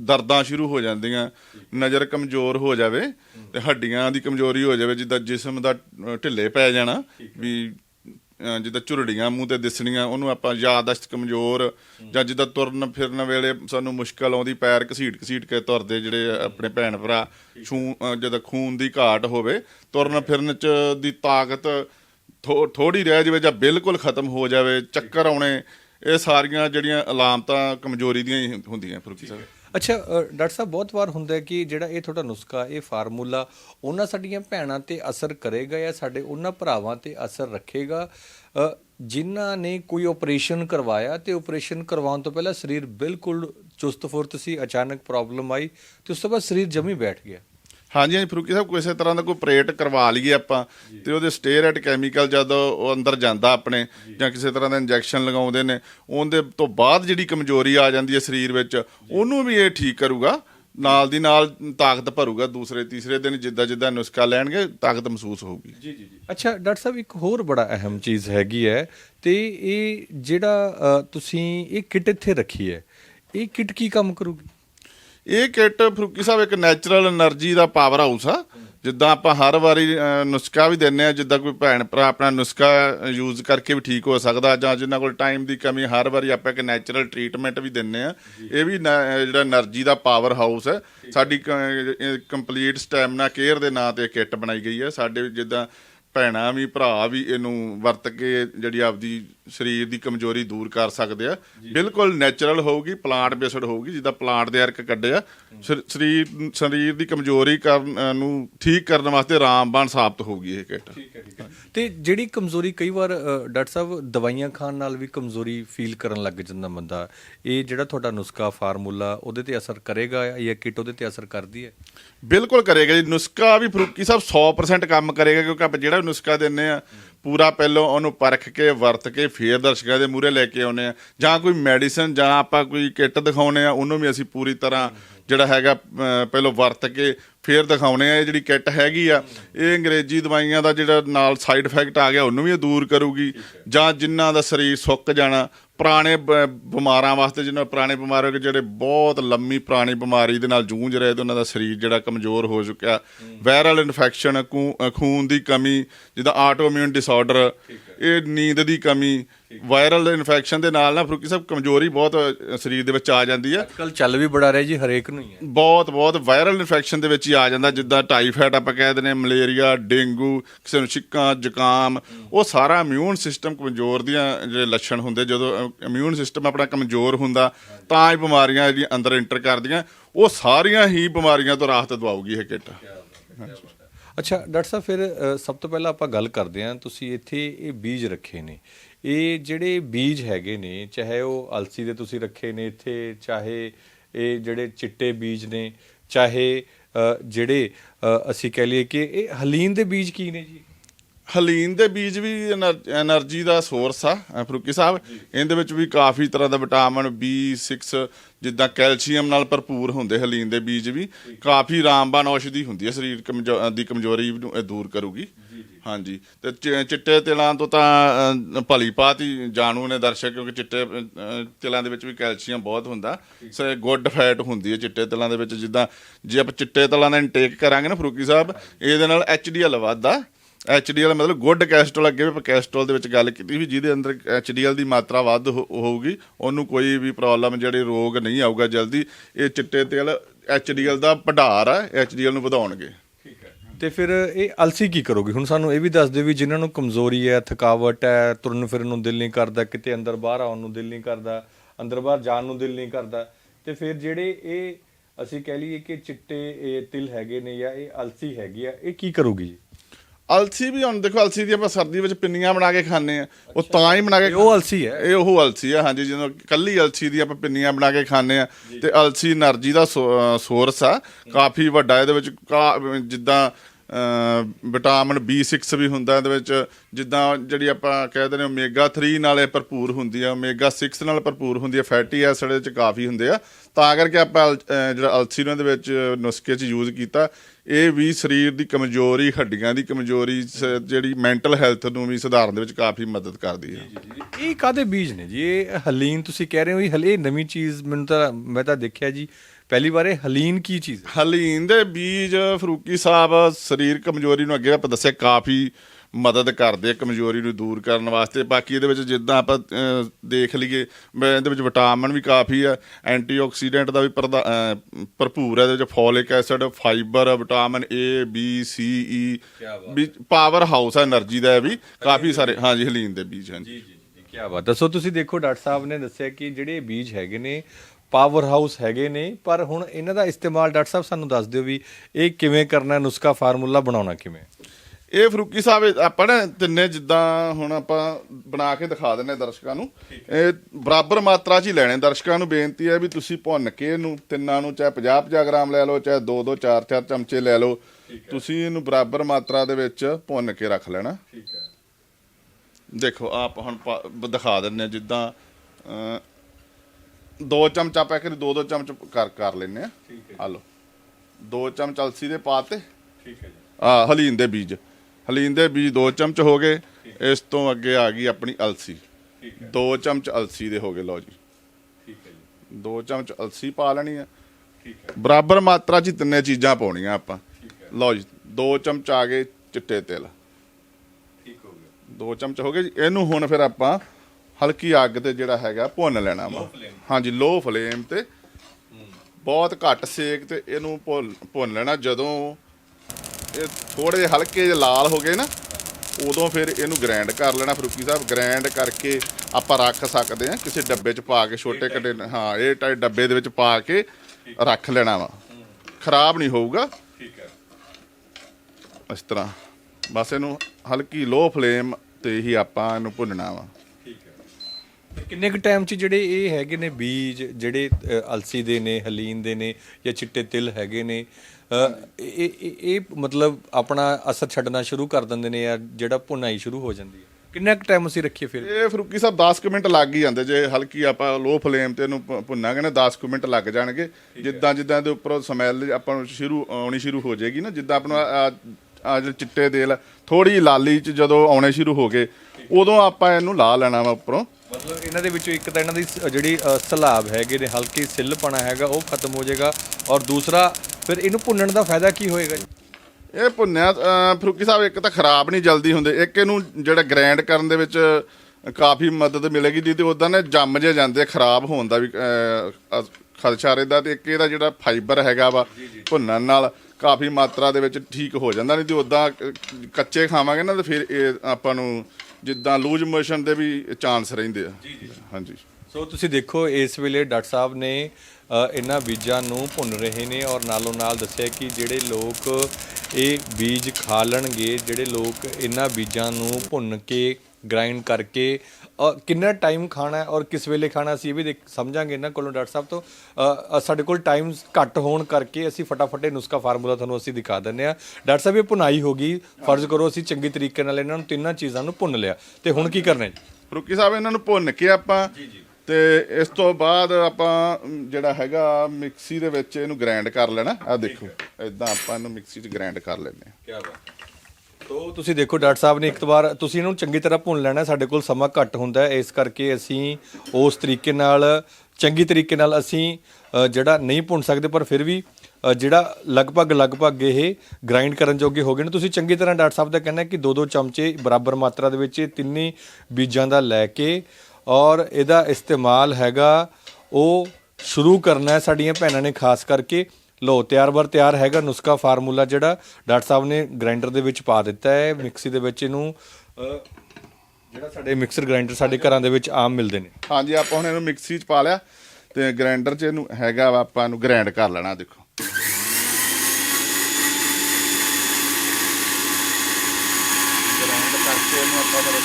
ਦਰਦਾਂ ਸ਼ੁਰੂ ਹੋ ਜਾਂਦੀਆਂ, ਨਜ਼ਰ ਕਮਜ਼ੋਰ ਹੋ ਜਾਵੇ ਤੇ ਹੱਡੀਆਂ ਦੀ ਕਮਜ਼ੋਰੀ ਹੋ ਜਾਵੇ, ਜਿੱਦਾਂ ਜਿਸਮ ਦਾ ਢਿੱਲੇ ਪੈ ਜਾਣਾ, ਵੀ ਜਿੱਦਾਂ ਝੁਰੜੀਆਂ ਮੂੰਹ ਤੇ ਦਿਸਣੀਆਂ ਉਹਨੂੰ ਆਪਾਂ ਯਾਦਸ਼ਤ ਕਮਜ਼ੋਰ ਜਾਂ ਜਿੱਦਾਂ ਤੁਰਨ ਫਿਰਨ ਵੇਲੇ ਸਾਨੂੰ ਮੁਸ਼ਕਲ ਆਉਂਦੀ ਪੈਰ ਘਸੀਟ ਘਸੀਟ ਕੇ ਤੁਰਦੇ ਜਿਹੜੇ ਆਪਣੇ ਭੈਣ ਭਰਾ ਛੂ ਅ, ਜਦੋਂ ਖੂਨ ਦੀ ਘਾਟ ਹੋਵੇ ਤੁਰਨ ਫਿਰਨ ਚ ਦੀ ਤਾਕਤ ਥੋੜੀ ਰਹਿ ਜਾਵੇ ਜਾਂ ਬਿਲਕੁਲ ਖਤਮ ਹੋ ਜਾਵੇ ਚੱਕਰ ਆਉਣੇ ਇਹ ਸਾਰੀਆਂ ਜਿਹੜੀਆਂ ਅਲਾਮਤਾਂ ਕਮਜ਼ੋਰੀ ਦੀਆਂ ਹੀ ਹੁੰਦੀਆਂ ਫਿਰ ਸਾਹਿਬ। ਅੱਛਾ ਡਾਕਟਰ ਸਾਹਿਬ, ਬਹੁਤ ਵਾਰ ਹੁੰਦਾ ਕਿ ਜਿਹੜਾ ਇਹ ਤੁਹਾਡਾ ਨੁਸਖਾ, ਇਹ ਫਾਰਮੂਲਾ, ਉਹਨਾਂ ਸਾਡੀਆਂ ਭੈਣਾਂ ਤੇ ਅਸਰ ਕਰੇਗਾ ਜਾਂ ਸਾਡੇ ਉਹਨਾਂ ਭਰਾਵਾਂ ਤੇ ਅਸਰ ਰੱਖੇਗਾ? ਜਿਨ੍ਹਾਂ ਨੇ ਕੋਈ ਆਪਰੇਸ਼ਨ ਕਰਵਾਇਆ ਤੇ ਆਪਰੇਸ਼ਨ ਕਰਵਾਉਣ ਤੋਂ ਪਹਿਲਾਂ ਸਰੀਰ ਬਿਲਕੁਲ ਚੁਸਤ ਫੁਰਤ ਸੀ, ਅਚਾਨਕ ਪ੍ਰੋਬਲਮ ਆਈ ਤੇ ਉਸ ਤੋਂ ਬਾਅਦ ਸਰੀਰ ਜਮੀ ਬੈਠ ਗਿਆ। ਹਾਂਜੀ ਹਾਂਜੀ ਫਰੂਕੀ ਸਾਹਿਬ ਕਿਸੇ ਤਰ੍ਹਾਂ ਦਾ ਕੋਈ ਪ੍ਰੇਟ ਕਰਵਾ ਲਈਏ ਆਪਾਂ ਤੇ ਉਹਦੇ ਸਟੇਰਟ ਕੈਮੀਕਲ ਜਦੋਂ ਉਹ ਅੰਦਰ ਜਾਂਦਾ ਆਪਣੇ ਜਾਂ। ਕਿਸੇ ਤਰ੍ਹਾਂ ਦਾ ਇੰਜੈਕਸ਼ਨ ਲਗਾਉਂਦੇ ਨੇ ਉਹਦੇ ਤੋਂ ਬਾਅਦ ਜਿਹੜੀ ਕਮਜ਼ੋਰੀ ਆ ਜਾਂਦੀ ਹੈ ਸਰੀਰ ਵਿੱਚ ਉਹਨੂੰ ਵੀ ਇਹ ਠੀਕ ਕਰੂਗਾ ਨਾਲ ਦੀ ਨਾਲ ਤਾਕਤ ਭਰੂਗਾ ਦੂਸਰੇ ਤੀਸਰੇ ਦਿਨ ਜਿੱਦਾਂ ਜਿੱਦਾਂ ਨੁਸਖਾ ਲੈਣਗੇ ਤਾਕਤ ਮਹਿਸੂਸ ਹੋਊਗੀ। ਜੀ ਜੀ ਜੀ। ਅੱਛਾ ਡਾਕਟਰ ਸਾਹਿਬ ਇੱਕ ਹੋਰ ਬੜਾ ਅਹਿਮ ਚੀਜ਼ ਹੈਗੀ ਹੈ ਤੇ ਇਹ ਜਿਹੜਾ ਤੁਸੀਂ ਇਹ ਕਿਟ ਇੱਥੇ ਰੱਖੀ ਹੈ ਇਹ ਕਿਟ ਕੀ ਕੰਮ ਕਰੂਗੀ? ਇਹ ਕਿੱਟ ਫਰੂਕੀ ਸਾਹਿਬ, ਇੱਕ ਨੈਚੁਰਲ એનર્ਜੀ ਦਾ ਪਾਵਰ ਹਾਊਸ ਆ। ਜਿੱਦਾਂ ਆਪਾਂ ਹਰ ਵਾਰੀ ਨੁਸਖਾ ਵੀ ਦਿੰਨੇ ਆ, ਜਿੱਦਾਂ ਕੋਈ ਭੈਣ ਭਰਾ ਆਪਣਾ ਨੁਸਖਾ ਯੂਜ਼ ਕਰਕੇ ਵੀ ਠੀਕ ਹੋ ਸਕਦਾ, ਜਾਂ ਜਿਨ੍ਹਾਂ ਕੋਲ ਟਾਈਮ ਦੀ ਕਮੀ, ਹਰ ਵਾਰੀ ਆਪਾਂ ਇੱਕ ਨੈਚੁਰਲ ਟ੍ਰੀਟਮੈਂਟ ਵੀ ਦਿੰਨੇ ਆ। ਇਹ ਵੀ ਜਿਹੜਾ એનર્ਜੀ ਦਾ ਪਾਵਰ ਹਾਊਸ ਹੈ ਸਾਡੀ ਕੰਪਲੀਟ ਸਟੈਮਨਾ ਕੇਅਰ ਦੇ ਨਾਂ ਤੇ ਕਿੱਟ ਬਣਾਈ ਗਈ ਹੈ ਸਾਡੇ ਜਿੱਦਾਂ ਭੈਣਾਂ ਵੀ ਭਰਾ ਵੀ ਇਹਨੂੰ ਵਰਤ ਕੇ ਜਿਹੜੀ ਆਪਦੀ ਸਰੀਰ ਦੀ ਕਮਜ਼ੋਰੀ ਦੂਰ ਕਰ ਸਕਦੇ ਆ। ਬਿਲਕੁਲ ਨੈਚੁਰਲ ਹੋਊਗੀ ਪਲਾਂਟ ਬੇਸਡ ਹੋਊਗੀ ਜਿੱਦਾਂ ਪਲਾਂਟ ਦੇ ਅਰਕ ਕੱਢਿਆ ਸਰ- ਸਰੀਰ ਸਰੀਰ ਦੀ ਕਮਜ਼ੋਰੀ ਕਰਨ ਨੂੰ ਠੀਕ ਕਰਨ ਵਾਸਤੇ ਰਾਮਬਾਣ ਸਾਬਤ ਹੋਊਗੀ ਇਹ ਕਿੱਟ। ਤੇ ਜਿਹੜੀ ਕਮਜ਼ੋਰੀ ਕਈ ਵਾਰ ਡਾਕਟਰ ਸਾਹਿਬ ਦਵਾਈਆਂ ਖਾਣ ਨਾਲ ਵੀ ਕਮਜ਼ੋਰੀ ਫੀਲ ਕਰਨ ਲੱਗ ਜਾਂਦਾ ਬੰਦਾ। ਇਹ ਜਿਹੜਾ ਤੁਹਾਡਾ ਨੁਸਖਾ ਫਾਰਮੂਲਾ ਉਹਦੇ ਤੇ ਅਸਰ ਕਰੇਗਾ ਜਾਂ ਕਿਟ ਉਹਦੇ ਤੇ ਅਸਰ ਕਰਦੀ ਹੈ? ਬਿਲਕੁਲ ਕਰੇਗਾ ਜੀ। ਨੁਸਖਾ ਵੀ ਫਰੂਕੀ ਸਾਹਿਬ 100% ਕੰਮ ਕਰੇਗਾ ਕਿਉਂਕਿ ਆਪਾਂ ਜਿਹੜਾ ਨੁਸਖਾ ਦਿੰਨੇ ਆ ਪੂਰਾ ਪਹਿਲਾਂ ਉਹਨੂੰ ਪਰਖ ਕੇ, ਵਰਤ ਕੇ, ਫੇਰ ਦਰਸ਼ਕਾਂ ਦੇ ਮੂਹਰੇ ਲੈ ਕੇ ਆਉਨੇ ਆ ਜਾਂ ਕੋਈ ਮੈਡੀਸਨ, ਜਾਂ ਆਪਾਂ ਕੋਈ ਕਿੱਟ ਦਿਖਾਉਨੇ ਆ ਉਹਨੂੰ ਵੀ ਅਸੀਂ ਪੂਰੀ ਤਰ੍ਹਾਂ ਜਿਹੜਾ ਹੈਗਾ ਪਹਿਲਾਂ ਵਰਤ ਕੇ ਫੇਰ ਦਿਖਾਉਨੇ ਆ ਇਹ ਜਿਹੜੀ ਕਿੱਟ ਹੈਗੀ ਆ, ਇਹ ਅੰਗਰੇਜ਼ੀ ਦਵਾਈਆਂ ਦਾ ਜਿਹੜਾ ਨਾਲ ਸਾਈਡ ਇਫੈਕਟ ਆ ਗਿਆ, ਉਹਨੂੰ ਵੀ ਇਹ ਦੂਰ ਕਰੂਗੀ। ਜਾਂ ਜਿਨ੍ਹਾਂ ਦਾ ਸਰੀਰ ਸੁੱਕ ਜਾਣਾ ਪੁਰਾਣੇ ਬਿਮਾਰਾਂ ਵਾਸਤੇ ਜਿਹਨਾਂ ਪੁਰਾਣੇ ਬਿਮਾਰ ਹੋ ਜਿਹੜੇ ਬਹੁਤ ਲੰਮੀ ਪੁਰਾਣੀ ਬਿਮਾਰੀ ਦੇ ਨਾਲ ਜੂਝ ਰਹੇ ਤੇ ਉਹਨਾਂ ਦਾ ਸਰੀਰ ਜਿਹੜਾ ਕਮਜ਼ੋਰ ਹੋ ਚੁੱਕਿਆ। ਵਾਇਰਲ ਇਨਫੈਕਸ਼ਨ ਖੂਨ ਦੀ ਕਮੀ ਜਿੱਦਾਂ ਆਟੋਇਮਿਊਨ ਡਿਸਆਰਡਰ ਇਹ ਨੀਂਦ ਦੀ ਕਮੀ ਵਾਇਰਲ ਇਨਫੈਕਸ਼ਨ ਦੇ ਨਾਲ ਨਾ ਫਰੂਕੀ ਸਾਹਿਬ ਕਮਜ਼ੋਰੀ ਬਹੁਤ ਸਰੀਰ ਦੇ ਵਿੱਚ ਆ ਜਾਂਦੀ ਹੈ। ਕੱਲ ਚੱਲ ਵੀ ਬੜਾ ਰਿਹਾ ਜੀ ਹਰੇਕ ਨੂੰ ਹੀ ਹੈ। ਬਹੁਤ ਬਹੁਤ ਵਾਇਰਲ ਇਨਫੈਕਸ਼ਨ ਦੇ ਵਿੱਚ ਹੀ ਆ ਜਾਂਦਾ ਜਿੱਦਾਂ ਟਾਈਫਾਇਡ ਆਪਾਂ ਕਹਿ ਦਿੰਦੇ ਹਾਂ ਮਲੇਰੀਆ ਡੇਂਗੂ ਕਿਸੇ ਨੂੰ ਛਿੱਕਾਂ ਜ਼ੁਕਾਮ ਉਹ ਸਾਰਾ ਇਮਿਊਨ ਸਿਸਟਮ ਕਮਜ਼ੋਰ ਦੀਆਂ ਜਿਹੜੇ ਲੱਛਣ ਹੁੰਦੇ ਜਦੋਂ ਇਮਿਊਨ ਸਿਸਟਮ ਆਪਣਾ ਕਮਜ਼ੋਰ ਹੁੰਦਾ ਤਾਂ ਹੀ ਬਿਮਾਰੀਆਂ ਜਿਹੜੀਆਂ ਅੰਦਰ ਇੰਟਰ ਕਰਦੀਆਂ ਉਹ ਸਾਰੀਆਂ ਹੀ ਬਿਮਾਰੀਆਂ ਤੋਂ ਰਾਹਤ ਦਵਾਉਗੀ ਇਹ ਕਿੱਟ। ਅੱਛਾ ਡਾਕਟਰ ਸਾਹਿਬ ਫਿਰ ਸਭ ਤੋਂ ਪਹਿਲਾਂ ਆਪਾਂ ਗੱਲ ਕਰਦੇ ਹਾਂ ਤੁਸੀਂ ਇੱਥੇ ਇਹ ਬੀਜ ਰੱਖੇ ਨੇ। ਇਹ ਜਿਹੜੇ ਬੀਜ ਹੈਗੇ ਨੇ ਚਾਹੇ ਉਹ ਅਲਸੀ ਦੇ ਤੁਸੀਂ ਰੱਖੇ ਨੇ ਇੱਥੇ ਚਾਹੇ ਇਹ ਜਿਹੜੇ ਚਿੱਟੇ ਬੀਜ ਨੇ ਚਾਹੇ ਜਿਹੜੇ ਅਸੀਂ ਕਹ ਲਈਏ ਕਿ ਇਹ ਹਲੀਨ ਦੇ ਬੀਜ ਕੀ ਨੇ ਜੀ? ਹਲੀਨ ਦੇ ਬੀਜ ਵੀ એનર્ਜੀ ਦਾ ਸੋਰਸ ਆ ਫਰੂਕੀ ਸਾਹਿਬ। ਇਹਦੇ ਵਿੱਚ ਵੀ ਕਾਫੀ ਤਰ੍ਹਾਂ ਦਾ ਵਿਟਾਮਿਨ B6 ਜਿੱਦਾਂ ਕੈਲਸ਼ੀਅਮ ਨਾਲ ਭਰਪੂਰ ਹੁੰਦੇ ਹਲੀਨ ਦੇ ਬੀਜ ਵੀ ਕਾਫੀ ਰਾਮਬਾਨ ਔਸ਼ਧੀ ਹੁੰਦੀ ਹੈ ਸਰੀਰ ਦੀ ਕਮਜ਼ੋਰੀ ਨੂੰ ਇਹ ਦੂਰ ਕਰੂਗੀ। ਹਾਂਜੀ। ਤੇ ਚਿੱਟੇ ਤਿਲਾਂ ਤੋਂ ਤਾਂ ਭਲੀ ਭਾਂਤੀ ਜਾਣੂ ਨੇ ਦਰਸ਼ਕ ਕਿਉਂਕਿ ਚਿੱਟੇ ਤਿਲਾਂ ਦੇ ਵਿੱਚ ਵੀ ਕੈਲਸ਼ੀਅਮ ਬਹੁਤ ਹੁੰਦਾ। ਸੋ ਗੁੱਡ ਫੈਟ ਹੁੰਦੀ ਹੈ ਚਿੱਟੇ ਤਿਲਾਂ ਦੇ ਵਿੱਚ ਜਿੱਦਾਂ ਜੇ ਆਪਾਂ ਚਿੱਟੇ ਤਿਲਾਂ ਦਾ ਇਨਟੇਕ ਕਰਾਂਗੇ ਨਾ ਫਰੂਕੀ ਸਾਹਿਬ ਇਹਦੇ ਨਾਲ ਐਚਡੀਐਲ ਵੱਧਦਾ। ਐਚਡੀਐਲ ਮਤਲਬ ਗੁੱਡ ਕੈਸਟਰੋਲ ਅੱਗੇ ਵੀ ਆਪਾਂ ਕੈਸਟਰੋਲ ਦੇ ਵਿੱਚ ਗੱਲ ਕੀਤੀ ਵੀ ਜਿਹਦੇ ਅੰਦਰ ਐਚਡੀਐਲ ਦੀ ਮਾਤਰਾ ਵੱਧ ਹੋ- ਹੋਊਗੀ, ਉਹਨੂੰ ਕੋਈ ਵੀ ਪ੍ਰੋਬਲਮ ਜਿਹੜੇ ਰੋਗ ਨਹੀਂ ਆਊਗਾ ਜਲਦੀ, ਇਹ ਚਿੱਟੇ ਤੇਲ ਐਚਡੀਐਲ ਦਾ ਭੰਡਾਰ ਆ, ਐਚਡੀਐਲ ਨੂੰ ਵਧਾਉਣਗੇ। ਤੇ ਫਿਰ ਇਹ ਅਲਸੀ ਕੀ ਕਰੋਗੇ? ਹੁਣ ਸਾਨੂੰ ਇਹ ਵੀ ਦੱਸ ਦਿਓ ਵੀ ਜਿਨ੍ਹਾਂ ਨੂੰ ਕਮਜ਼ੋਰੀ ਹੈ, ਥਕਾਵਟ ਹੈ, ਤੁਰਨ ਫਿਰਨ ਨੂੰ ਦਿਲ ਨਹੀਂ ਕਰਦਾ, ਕਿਤੇ ਅੰਦਰ ਬਾਹਰ ਆਉਣ ਨੂੰ ਦਿਲ ਨਹੀਂ ਕਰਦਾ, ਅੰਦਰ ਬਾਹਰ ਜਾਣ ਨੂੰ ਦਿਲ ਨਹੀਂ ਕਰਦਾ, ਤੇ ਫਿਰ ਜਿਹੜੇ ਇਹ ਅਸੀਂ ਕਹਿ ਲਈਏ ਕਿ ਚਿੱਟੇ ਇਹ ਤਿਲ ਹੈਗੇ ਨੇ ਜਾਂ ਇਹ ਅਲਸੀ ਹੈਗੀ ਆ, ਇਹ ਕੀ ਕਰੂਗੀ ਜੀ? ਅਲਸੀ ਵੀ ਹੁਣ ਦੇਖੋ ਅਲਸੀ ਦੀ ਆਪਾਂ ਸਰਦੀ ਵਿੱਚ ਪਿੰਨੀਆਂ ਬਣਾ ਕੇ ਖਾਂਦੇ ਆ ਉਹ ਤਾਂ ਹੀ ਬਣਾ ਕੇ ਉਹ ਅਲਸੀ ਹੈ। ਇਹ ਉਹ ਅਲਸੀ ਹੈ ਹਾਂਜੀ ਜਦੋਂ ਕੱਲੀ ਅਲਸੀ ਦੀ ਆਪਾਂ ਪਿੰਨੀਆਂ ਬਣਾ ਕੇ ਖਾਂਦੇ ਆ ਤੇ ਅਲਸੀ એનર્ਜੀ ਦਾ ਸੋਰਸ ਆ। ਕਾਫੀ ਵੱਡਾ ਇਹਦੇ ਵਿੱਚ ਜਿੱਦਾਂ ਵਿਟਾਮਿਨ B6 ਵੀ ਹੁੰਦਾ ਇਹਦੇ ਵਿੱਚ ਜਿੱਦਾਂ ਜਿਹੜੀ ਆਪਾਂ ਕਹਿੰਦੇ ਨੇ ਓਮੇਗਾ 3 ਨਾਲੇ ਭਰਪੂਰ ਹੁੰਦੀ ਆ ਓਮੇਗਾ 6 ਨਾਲ ਭਰਪੂਰ ਹੁੰਦੀ ਆ ਫੈਟੀ ਐਸਿਡ ਵਿੱਚ ਕਾਫੀ ਹੁੰਦੇ ਆ। ਤਾਂ ਕਰਕੇ ਆਪਾਂ ਜਿਹੜਾ ਅਲਸੀਰਨ ਦੇ ਵਿੱਚ ਨੁਸਖੇ 'ਚ ਯੂਜ਼ ਕੀਤਾ ਇਹ ਵੀ ਸਰੀਰ ਦੀ ਕਮਜ਼ੋਰੀ ਹੱਡੀਆਂ ਦੀ ਕਮਜ਼ੋਰੀ ਜਿਹੜੀ ਮੈਂਟਲ ਹੈਲਥ ਨੂੰ ਵੀ ਸੁਧਾਰਨ ਦੇ ਵਿੱਚ ਕਾਫੀ ਮਦਦ ਕਰਦੀ ਹੈ ਇਹ ਕਾਦੇ ਬੀਜ ਨੇ ਜੀ? ਇਹ ਹਲੀਨ ਤੁਸੀਂ ਕਹਿ ਰਹੇ ਹੋ ਇਹ ਹਲੇ ਨਵੀਂ ਚੀਜ਼ ਮੈਨੂੰ ਤਾਂ ਮੈਂ ਤਾਂ ਦੇਖਿਆ ਜੀ ਪਹਿਲੀ ਵਾਰ ਇਹ ਹਲੀਨ ਕੀ ਚੀਜ਼ ਹੈ? ਹਲੀਨ ਦੇ ਬੀਜ ਫਰੂਕੀ ਸਾਹਿਬ ਸਰੀਰ ਕਮਜ਼ੋਰੀ ਨੂੰ ਅੱਗੇ ਆਪਾਂ ਦੱਸਿਆ ਕਾਫੀ ਮਦਦ ਕਰਦੇ ਆ ਕਮਜ਼ੋਰੀ ਨੂੰ ਦੂਰ ਕਰਨ ਵਾਸਤੇ। ਬਾਕੀ ਇਹਦੇ ਵਿੱਚ ਜਿੱਦਾਂ ਆਪਾਂ ਦੇਖ ਲਈਏ ਇਹਦੇ ਵਿੱਚ ਵਿਟਾਮਿਨ ਵੀ ਕਾਫੀ ਆ ਐਂਟੀਆਕਸੀਡੈਂਟ ਦਾ ਵੀ ਭਰਪੂਰ ਹੈ ਇਹਦੇ ਵਿੱਚ folic acid fibre vitamin A B C E we power house ਹੈ એનર્ਜੀ ਦਾ ਵੀ ਕਾਫੀ ਸਾਰੇ ਹਾਂਜੀ ਹਲੀਨ ਦੇ ਬੀਜ ਹਨ ਜੀ ਜੀ ਕੀ ਬਾਤ। ਦੱਸੋ ਤੁਸੀਂ ਦੇਖੋ ਡਾਕਟਰ ਸਾਹਿਬ ਨੇ ਦੱਸਿਆ ਕਿ ਜਿਹੜੇ ਬੀਜ ਹੈਗੇ ਨੇ ਪਾਵਰ ਹਾਊਸ ਹੈਗੇ ਨੇ ਪਰ ਹੁਣ ਇਹਨਾਂ ਦਾ ਇਸਤੇਮਾਲ ਡਾਕਟਰ ਸਾਹਿਬ ਸਾਨੂੰ ਦੱਸ ਦਿਓ ਵੀ ਇਹ ਕਿਵੇਂ ਕਰਨਾ ਨੁਸਖਾ ਫਾਰਮੂਲਾ ਬਣਾਉਣਾ ਕਿਵੇਂ? ਇਹ ਫਰੂਕੀ ਸਾਹਿਬ ਆਪਾਂ ਨਾ ਤਿੰਨੇ ਜਿੱਦਾਂ ਹੁਣ ਆਪਾਂ ਬਣਾ ਕੇ ਦਿਖਾ ਦਿੰਨੇ ਦਰਸ਼ਕਾਂ ਨੂੰ। ਇਹ ਬਰਾਬਰ ਮਾਤਰਾ 'ਚ ਹੀ ਲੈਣੇ ਦਰਸ਼ਕਾਂ ਨੂੰ ਬੇਨਤੀ ਹੈ ਵੀ ਤੁਸੀਂ ਭੁੰਨ ਕੇ ਇਹਨੂੰ ਤਿੰਨਾਂ ਨੂੰ ਚਾਹੇ 50 50 ਗ੍ਰਾਮ ਲੈ ਲਓ ਚਾਹੇ 2 2 4 4 ਚਮਚੇ ਲੈ ਲਓ। ਤੁਸੀਂ ਇਹਨੂੰ ਬਰਾਬਰ ਮਾਤਰਾ ਦੇ ਵਿੱਚ ਭੁੰਨ ਕੇ ਰੱਖ ਲੈਣਾ। ਠੀਕ ਹੈ। ਦੇਖੋ ਆਪ ਹੁਣ ਦਿਖਾ ਦਿੰਨੇ ਜਿੱਦਾਂ ਦੋ ਚਮਚਾ ਪਾ ਕੇ ਦੋ ਦੋ ਚਮਚ ਕਰ ਕਰ ਲੈਨੇ ਆ ਆ ਲਓ। ਦੋ ਚਮਚ ਅਲਸੀ ਦੇ ਪਾਤੇ। ਠੀਕ ਹੈ ਜੀ। ਆ ਹਲੀਨ ਦੇ ਬੀਜ। ਹਲੀਨ ਦੇ ਬੀਜ ਦੋ ਚਮਚ ਹੋ ਗਏ ਇਸ ਤੋਂ ਅੱਗੇ ਆ ਗਈ ਆਪਣੀ ਅਲਸੀ। ਠੀਕ ਦੋ ਚਮਚ ਅਲਸੀ ਦੇ ਹੋ ਗਏ ਲਓ ਜੀ। ਠੀਕ ਹੈ ਜੀ। ਦੋ ਚਮਚ ਅਲਸੀ ਪਾ ਲੈਣੀ ਠੀਕ ਹੈ। ਬਰਾਬਰ ਮਾਤਰਾ 'ਚ ਤਿੰਨੇ ਚੀਜ਼ਾਂ ਪਾਉਣੀਆਂ ਆਪਾਂ। ਲਓ ਜੀ ਦੋ ਚਮਚ ਆ ਗਏ ਚਿੱਟੇ ਤਿਲ। ਠੀਕ ਹੋ ਗਿਆ। ਦੋ ਚਮਚ ਹੋ ਗਏ ਜੀ। ਇਹਨੂੰ ਹੁਣ ਫਿਰ ਆਪਾਂ ਹਲਕੀ ਅੱਗ ਤੇ ਜਿਹੜਾ ਹੈਗਾ ਭੁੰਨ ਲੈਣਾ ਵਾ। ਹਾਂਜੀ ਲੋ ਫਲੇਮ ਤੇ ਬਹੁਤ ਘੱਟ ਸੇਕ ਤੇ ਇਹਨੂੰ ਭੁੰਨ ਲੈਣਾ। ਜਦੋਂ ਇਹ ਥੋੜੇ ਜਿਹੇ ਹਲਕੇ ਜਿਹੇ ਲਾਲ ਹੋ ਗਏ ਨਾ ਉਦੋਂ ਫਿਰ ਇਹਨੂੰ ਗ੍ਰਾਈਂਡ ਕਰ ਲੈਣਾ ਫਰੂਕੀ ਸਾਹਿਬ। ਗ੍ਰਾਈਂਡ ਕਰਕੇ ਆਪਾਂ ਰੱਖ ਸਕਦੇ ਹਾਂ ਕਿਸੇ ਡੱਬੇ 'ਚ ਪਾ ਕੇ ਛੋਟੇ ਕੰਟੇਨਰ ਹਾਂ ਇਹ ਟਾਈਪ ਡੱਬੇ ਦੇ ਵਿੱਚ ਪਾ ਕੇ ਰੱਖ ਲੈਣਾ ਵਾ। ਖਰਾਬ ਨਹੀਂ ਹੋਊਗਾ। ਠੀਕ ਹੈ। ਇਸ ਤਰ੍ਹਾਂ। ਬਸ ਇਹਨੂੰ ਹਲਕੀ ਲੋ ਫਲੇਮ ਤੇ ਹੀ ਆਪਾਂ ਇਹਨੂੰ ਭੁੰਨਣਾ ਵਾ। ਕਿੰਨੇ ਕੁ ਟਾਈਮ 'ਚ ਜਿਹੜੇ ਇਹ ਹੈਗੇ ਨੇ ਬੀਜ ਜਿਹੜੇ ਅ, ਅਲਸੀ ਦੇ ਨੇ ਹਲੀਨ ਦੇ ਨੇ ਜਾਂ ਚਿੱਟੇ ਤਿਲ ਹੈਗੇ ਨੇ ਅ, ਇਹ ਇਹ- ਇਹ ਮਤਲਬ ਆਪਣਾ ਅਸਰ ਛੱਡਣਾ ਸ਼ੁਰੂ ਕਰ ਦਿੰਦੇ ਨੇ ਜਾਂ ਜਿਹੜਾ ਭੁਨਾਈ ਸ਼ੁਰੂ ਹੋ ਜਾਂਦੀ ਹੈ? ਕਿੰਨਾ ਕੁ ਟਾਈਮ ਅਸੀਂ ਰੱਖੀਏ ਫਿਰ? ਇਹ ਫਰੂਕੀ ਸਾਹਿਬ 10 ਕੁ ਮਿੰਟ ਲੱਗ ਹੀ ਜਾਂਦੇ ਜੇ ਹਲਕੀ ਆਪਾਂ ਲੋ ਫਲੇਮ ਤੇ ਇਹਨੂੰ ਭੁ- ਭੁੰਨਾਂਗੇ ਨਾ 10 ਕੁ ਮਿੰਟ ਲੱਗ ਜਾਣਗੇ। ਜਿੱਦਾਂ ਜਿੱਦਾਂ ਦੇ ਉੱਪਰੋਂ ਸਮੈਲ ਆਪਾਂ ਨੂੰ ਸ਼ੁਰੂ ਆਉਣੀ ਸ਼ੁਰੂ ਹੋ ਜਾਏਗੀ ਨਾ ਜਿੱਦਾਂ ਆਪਣਾ ਆ ਜਿਹੜੇ ਚਿੱਟੇ ਦੇਲ ਥੋੜੀ ਲਾਲੀ ਚ ਜਦੋਂ ਆਉਣੇ ਸ਼ੁਰੂ ਹੋ ਗਏ ਉਦੋਂ ਆਪਾਂ ਇਹਨੂੰ ਲਾ ਲੈਣਾ ਵਾ ਉੱਪਰੋਂ। ਮਤਲਬ ਇਹਨਾਂ ਦੇ ਵਿੱਚੋਂ ਇੱਕ ਤਾਂ ਇਹਨਾਂ ਦੀ ਸ- ਜਿਹੜੀ ਅ, ਸਲਾਬ ਹੈਗੇ ਨੇ ਹਲਕੀ ਸਿੱਲਪਣਾ ਹੈਗਾ ਉਹ ਖਤਮ ਹੋ ਜਾਏਗਾ। ਔਰ ਦੂਸਰਾ ਫਿਰ ਇਹਨੂੰ ਭੁੰਨਣ ਦਾ ਫਾਇਦਾ ਕੀ ਹੋਏਗਾ ਜੀ? ਇਹ ਭੁੰਨਿਆ ਫਰੂਕੀ ਸਾਹਿਬ ਇੱਕ ਤਾਂ ਖਰਾਬ ਨਹੀਂ ਜਲਦੀ ਹੁੰਦੇ। ਇੱਕ ਇਹਨੂੰ ਜਿਹੜਾ ਗ੍ਰਾਈਂਡ ਕਰਨ ਦੇ ਵਿੱਚ ਕਾਫੀ ਮਦਦ ਮਿਲੇਗੀ ਜੀ ਤੇ ਉਦਾਂ ਨੇ ਜੰਮ ਜੇ ਜਾਂਦੇ ਆ, ਖਰਾਬ ਹੋਣ ਦਾ ਵੀ ਅਹ, ਖਦਸ਼ਾ ਰਹਿੰਦਾ ਤੇ ਇੱਕ ਇਹਦਾ ਜਿਹੜਾ ਫਾਈਬਰ ਹੈਗਾ ਵਾ ਭੁੰਨਣ ਨਾਲ ਕਾਫੀ ਮਾਤਰਾ ਦੇ ਵਿੱਚ ਠੀਕ ਹੋ ਜਾਂਦਾ। ਨਹੀਂ ਤੇ ਉਦਾਂ ਕੱਚੇ ਖਾਵਾਂਗੇ ਨਾ ਤੇ ਫਿਰ ਇਹ ਆਪਾਂ ਨੂੰ ਜਿੱਦਾਂ ਲੂਜ ਮੋਸ਼ਨ ਦੇ ਵੀ ਚਾਂਸ ਰਹਿੰਦੇ ਆ। ਹਾਂਜੀ। ਸੋ ਤੁਸੀਂ ਦੇਖੋ ਇਸ ਵੇਲੇ ਡਾਕਟਰ ਸਾਹਿਬ ਨੇ ਇਹਨਾਂ ਬੀਜਾਂ ਨੂੰ ਭੁੰਨ ਰਹੇ ਨੇ ਔਰ ਨਾਲੋਂ ਨਾਲ ਦੱਸਿਆ ਕਿ ਜਿਹੜੇ ਲੋਕ ਇਹ ਬੀਜ ਖਾ ਲੈਣਗੇ ਜਿਹੜੇ ਲੋਕ ਇਹਨਾਂ ਬੀਜਾਂ ਨੂੰ ਭੁੰਨ ਕੇ ਗ੍ਰਾਈਂਡ ਕਰਕੇ ਅ, ਕਿੰਨਾ ਟਾਈਮ ਖਾਣਾ ਹੈ ਔਰ ਕਿਸ ਵੇਲੇ ਖਾਣਾ ਸੀ ਇਹ ਵੀ ਦੇਖ ਸਮਝਾਂਗੇ ਇਹਨਾਂ ਕੋਲੋਂ ਡਾਕਟਰ ਸਾਹਿਬ ਤੋਂ। ਅ, ਅ, ਸਾਡੇ ਕੋਲ ਟਾਈਮ ਘੱਟ ਹੋਣ ਕਰਕੇ ਅਸੀਂ ਫਟਾਫਟ ਇਹ ਨੁਸਖਾ ਫਾਰਮੂਲਾ ਤੁਹਾਨੂੰ ਅਸੀਂ ਦਿਖਾ ਦਿੰਨੇ ਆ ਡਾਕਟਰ ਸਾਹਿਬ ਇਹ ਭੁਨਾਈ ਹੋ ਗਈ। ਫਰਜ਼ ਕਰੋ ਅਸੀਂ ਚੰਗੀ ਤਰੀਕੇ ਨਾਲ ਇਹਨਾਂ ਨੂੰ ਤਿੰਨਾਂ ਚੀਜ਼ਾਂ ਨੂੰ ਭੁੰਨ ਲਿਆ। ਤੇ ਹੁਣ ਕੀ ਕਰਨਾ ਹੈ ਜੀ? ਫਰੂਕੀ ਸਾਹਿਬ ਇਹਨਾਂ ਨੂੰ ਭੁੰਨ ਕੇ ਆਪਾਂ ਤੇ ਇਸ ਤੋਂ ਬਾਅਦ ਆਪਾਂ ਅਮ, ਜਿਹੜਾ ਹੈਗਾ ਮਿਕਸੀ ਦੇ ਵਿੱਚ ਇਹਨੂੰ ਗ੍ਰਾਈਂਡ ਕਰ ਲੈਣਾ। ਆ ਦੇਖੋ ਇਦਾਂ ਆਪਾਂ ਇਹਨੂੰ ਮਿਕਸੀ 'ਚ ਗ੍ਰਾਈਂਡ ਕਰ ਲੈਂਦੇ ਹਾਂ। ਕੀ ਬਾਤ ਤੋ ਤੁਸੀਂ ਦੇਖੋ ਡਾਕਟਰ ਸਾਹਿਬ ਨੇ ਇੱਕ ਵਾਰ ਤੁਸੀਂ ਇਹਨੂੰ ਚੰਗੀ ਤਰ੍ਹਾਂ ਭੁੰਨ ਲੈਣਾ, ਸਾਡੇ ਕੋਲ ਸਮਾਂ ਘੱਟ ਹੁੰਦਾ ਹੈ। ਇਸ ਕਰਕੇ ਅਸੀਂ ਉਸ ਤਰੀਕੇ ਨਾਲ, ਚੰਗੀ ਤਰੀਕੇ ਨਾਲ ਅਸੀਂ ਜਿਹੜਾ ਨਹੀਂ ਭੁੰਨ ਸਕਦੇ, ਪਰ ਫਿਰ ਵੀ ਜਿਹੜਾ ਲਗਭਗ ਲਗਭਗ ਇਹ ਗ੍ਰਾਈਂਡ ਕਰਨ ਜੋਗੇ ਹੋ ਗਏ ਨੇ। ਤੁਸੀਂ ਚੰਗੀ ਤਰ੍ਹਾਂ ਡਾਕਟਰ ਸਾਹਿਬ ਦਾ ਕਹਿਣਾ ਕਿ ਦੋ ਦੋ ਚਮਚੇ ਬਰਾਬਰ ਮਾਤਰਾ ਦੇ ਵਿੱਚ ਇਹ ਤਿੰਨੇ ਬੀਜਾਂ ਦਾ ਲੈ ਕੇ, ਔਰ ਇਹਦਾ ਇਸਤੇਮਾਲ ਹੈਗਾ, ਉਹ ਸ਼ੁਰੂ ਕਰਨਾ ਹੈ ਸਾਡੀਆਂ ਭੈਣਾਂ ਨੇ, ਖਾਸ ਕਰਕੇ ਲੋ ਤਿਆਰ ਬਰ ਤਿਆਰ ਹੈਗਾ ਨੁਸਖਾ ਫਾਰਮੂਲਾ ਜਿਹੜਾ ਡਾਕਟਰ ਸਾਹਿਬ ਨੇ ਗ੍ਰਾਈਂਡਰ ਦੇ ਵਿੱਚ ਪਾ ਦਿੱਤਾ ਹੈ। ਮਿਕਸੀ ਦੇ ਵਿੱਚ ਇਹਨੂੰ ਅ, ਜਿਹੜਾ ਸਾਡੇ ਮਿਕਸਰ ਗ੍ਰਾਈਂਡਰ ਸਾਡੇ ਘਰਾਂ ਦੇ ਵਿੱਚ ਆਮ ਮਿਲਦੇ ਨੇ। ਹਾਂਜੀ ਆਪਾਂ ਹੁਣ ਇਹਨੂੰ ਮਿਕਸੀ 'ਚ ਪਾ ਲਿਆ ਤੇ ਗ੍ਰਾਈਂਡਰ 'ਚ ਇਹਨੂੰ ਹੈਗਾ ਵਾ ਆਪਾਂ ਨੂੰ ਗ੍ਰਾਈਂਡ ਕਰ ਲੈਣਾ ਦੇਖੋ ਗ੍ਰਾਈਂਡ ਕਰਕੇ ਇਹਨੂੰ ਆਪਾਂ ਫਿਰ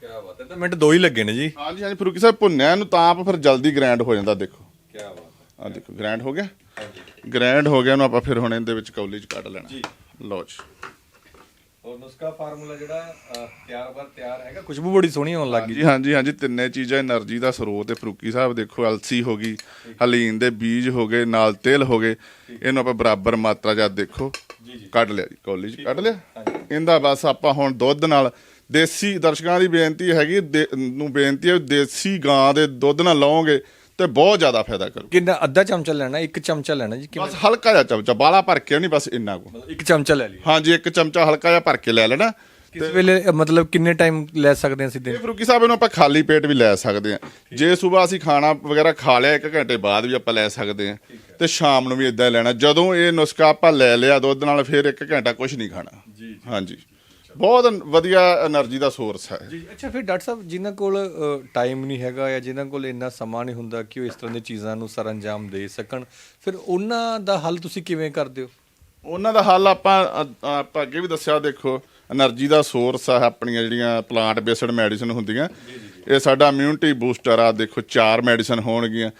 ਕੀ ਬਾਤ ਹੈ ਤਾਂ ਮਿੰਟ ਦੋ ਹੀ ਲੱਗੇ ਨੇ ਜੀ। ਹਾਂਜੀ ਹਾਂਜੀ ਫਰੂਕੀ ਸਾਹਿਬ ਭੁੰਨਿਆ ਇਹਨੂੰ ਤਾਂ ਆਪ ਫਿਰ ਜਲਦੀ ਗ੍ਰੈਂਡ ਹੋ ਜਾਂਦਾ ਦੇਖੋ। ਆ ਦੇਖੋ ਗ੍ਰੈਂਡ ਹੋ ਗਿਆ? ਗ੍ਰੈਂਡ ਹੋ ਗਿਆ ਇਹਨੂੰ ਆਪਾਂ ਫਿਰ ਹੁਣ ਇਹਦੇ ਵਿੱਚ ਕੌਲੀ 'ਚ ਕੱਢ ਲੈਣਾ। ਜੀ। ਲਓ ਜੀ। ਔਰ ਨੁਸਖਾ ਫਾਰਮੂਲਾ ਜਿਹੜਾ ਤਿਆਰ ਬਰ ਤਿਆਰ ਹੈਗਾ? ਖੁਸ਼ਬੂ ਬੜੀ ਸੋਹਣੀ ਆਉਣ ਲੱਗ ਗਈ। ਜੀ ਹਾਂਜੀ ਹਾਂਜੀ ਤਿੰਨੇ ਚੀਜ਼ਾਂ એનર્ਜੀ ਦਾ ਸਰੋਤ ਹੈ ਫਰੂਕੀ ਸਾਹਿਬ ਦੇਖੋ ਅਲਸੀ ਹੋ ਗਈ ਹਲੀਨ ਦੇ ਬੀਜ ਹੋ ਗਏ ਨਾਲ ਤੇਲ ਹੋ ਗਏ ਇਹਨੂੰ ਆਪਾਂ ਬਰਾਬਰ ਮਾਤਰਾ ਜਾਂ ਦੇਖੋ ਕੱਢ ਲਿਆ ਜੀ ਕੌਲੀ ਚ ਕੱਢ ਲਿਆ। ਇਹਦਾ ਬਸ ਆਪਾਂ ਹੁਣ ਦੁੱਧ ਨਾਲ ਦੇਸੀ ਦਰਸ਼ਕਾਂ ਦੀ ਬੇਨਤੀ ਹੈਗੀ ਦੇ- ਨੂੰ ਬੇਨਤੀ ਹੈ ਦੇਸੀ ਗਾਂ ਦੇ ਦੁੱਧ ਨਾਲ ਲਾਓਗੇ ਤੇ ਬਹੁਤ ਜ਼ਿਆਦਾ ਫਾਇਦਾ ਕਰੂ। ਕਿੰਨਾ ਅੱਧਾ ਚਮਚਾ ਲੈਣਾ ਇੱਕ ਚਮਚਾ ਲੈਣਾ ਜੀ ਕਿਵੇਂ? ਬਸ ਹਲਕਾ ਜਿਹਾ ਚਮਚਾ ਬਾਲਾ ਭਰ ਕੇ ਨਹੀਂ ਬਸ ਇੰਨਾ ਕੁ। ਮਤਲਬ ਇੱਕ ਚਮਚਾ ਲੈ ਲਈ ਹਾਂਜੀ ਇੱਕ ਚਮਚਾ ਹਲਕਾ ਜਿਹਾ ਭਰ ਕੇ ਲੈ ਲੈਣਾ। ਕਿਸ ਵੇਲੇ ਅ, ਮਤਲਬ ਕਿੰਨੇ ਟਾਈਮ ਲੈ ਸਕਦੇ ਹਾਂ ਅਸੀਂ ਇਹ ਦਿਨ ਫਰੂਕੀ ਸਾਹਿਬ ਇਹਨੂੰ ਆਪਾਂ ਖਾਲੀ ਪੇਟ ਵੀ ਲੈ ਸਕਦੇ ਹਾਂ। ਜੇ ਸਵੇਰ ਅਸੀਂ ਖਾਣਾ ਵਗੈਰਾ ਖਾ ਲਿਆ 1 ਘੰਟੇ ਬਾਅਦ ਵੀ ਆਪਾਂ ਲੈ ਸਕਦੇ ਹਾਂ। ਤੇ ਸ਼ਾਮ ਨੂੰ ਵੀ ਇਦਾਂ ਲੈਣਾ। ਜਦੋਂ ਇਹ ਨੁਸਖਾ ਆਪਾਂ ਲੈ ਲਿਆ ਦੁੱਧ ਨਾਲ ਫਿਰ 1 ਘੰਟਾ ਕੁਝ ਨਹੀਂ ਖਾਣਾ। ਜੀ। ਹਾਂਜੀ। ਬਹੁਤ ਵਧੀਆ એનર્ਜੀ ਦਾ ਸੋਰਸ ਹੈ। ਜੀ ਅੱਛਾ ਫਿਰ ਡਾਕਟਰ ਸਾਹਿਬ ਜਿਨ੍ਹਾਂ ਕੋਲ ਟਾਈਮ ਨਹੀਂ ਹੈਗਾ ਜਾਂ ਜਿਨ੍ਹਾਂ ਕੋਲ ਇੰਨਾ ਸਮਾਂ ਨਹੀਂ ਹੁੰਦਾ ਕਿ ਉਹ ਇਸ ਤਰ੍ਹਾਂ ਦੀਆਂ ਚੀਜ਼ਾਂ ਨੂੰ ਸਰੰਜਾਮ ਦੇ ਸਕਣ ਫਿਰ ਉਹਨਾਂ ਦਾ ਹੱਲ ਤੁਸੀਂ ਕਿਵੇਂ ਕਰਦੇ ਹੋ? ਉਹਨਾਂ ਦਾ ਹੱਲ ਆਪਾਂ ਆਪਾਂ ਅੱਗੇ ਵੀ ਦੱਸਿਆ ਦੇਖੋ એનર્ਜੀ ਦਾ ਸੋਰਸ ਆ ਆਪਣੀਆਂ ਜਿਹੜੀਆਂ ਪਲਾਂਟ ਬੇਸਡ ਮੈਡੀਸਨ ਹੁੰਦੀਆਂ ਇਹ ਸਾਡਾ ਇਮਿਊਨਿਟੀ ਬੂਸਟਰ ਆ ਦੇਖੋ ਚਾਰ ਮੈਡੀਸਨ ਹੋਣਗੀਆਂ।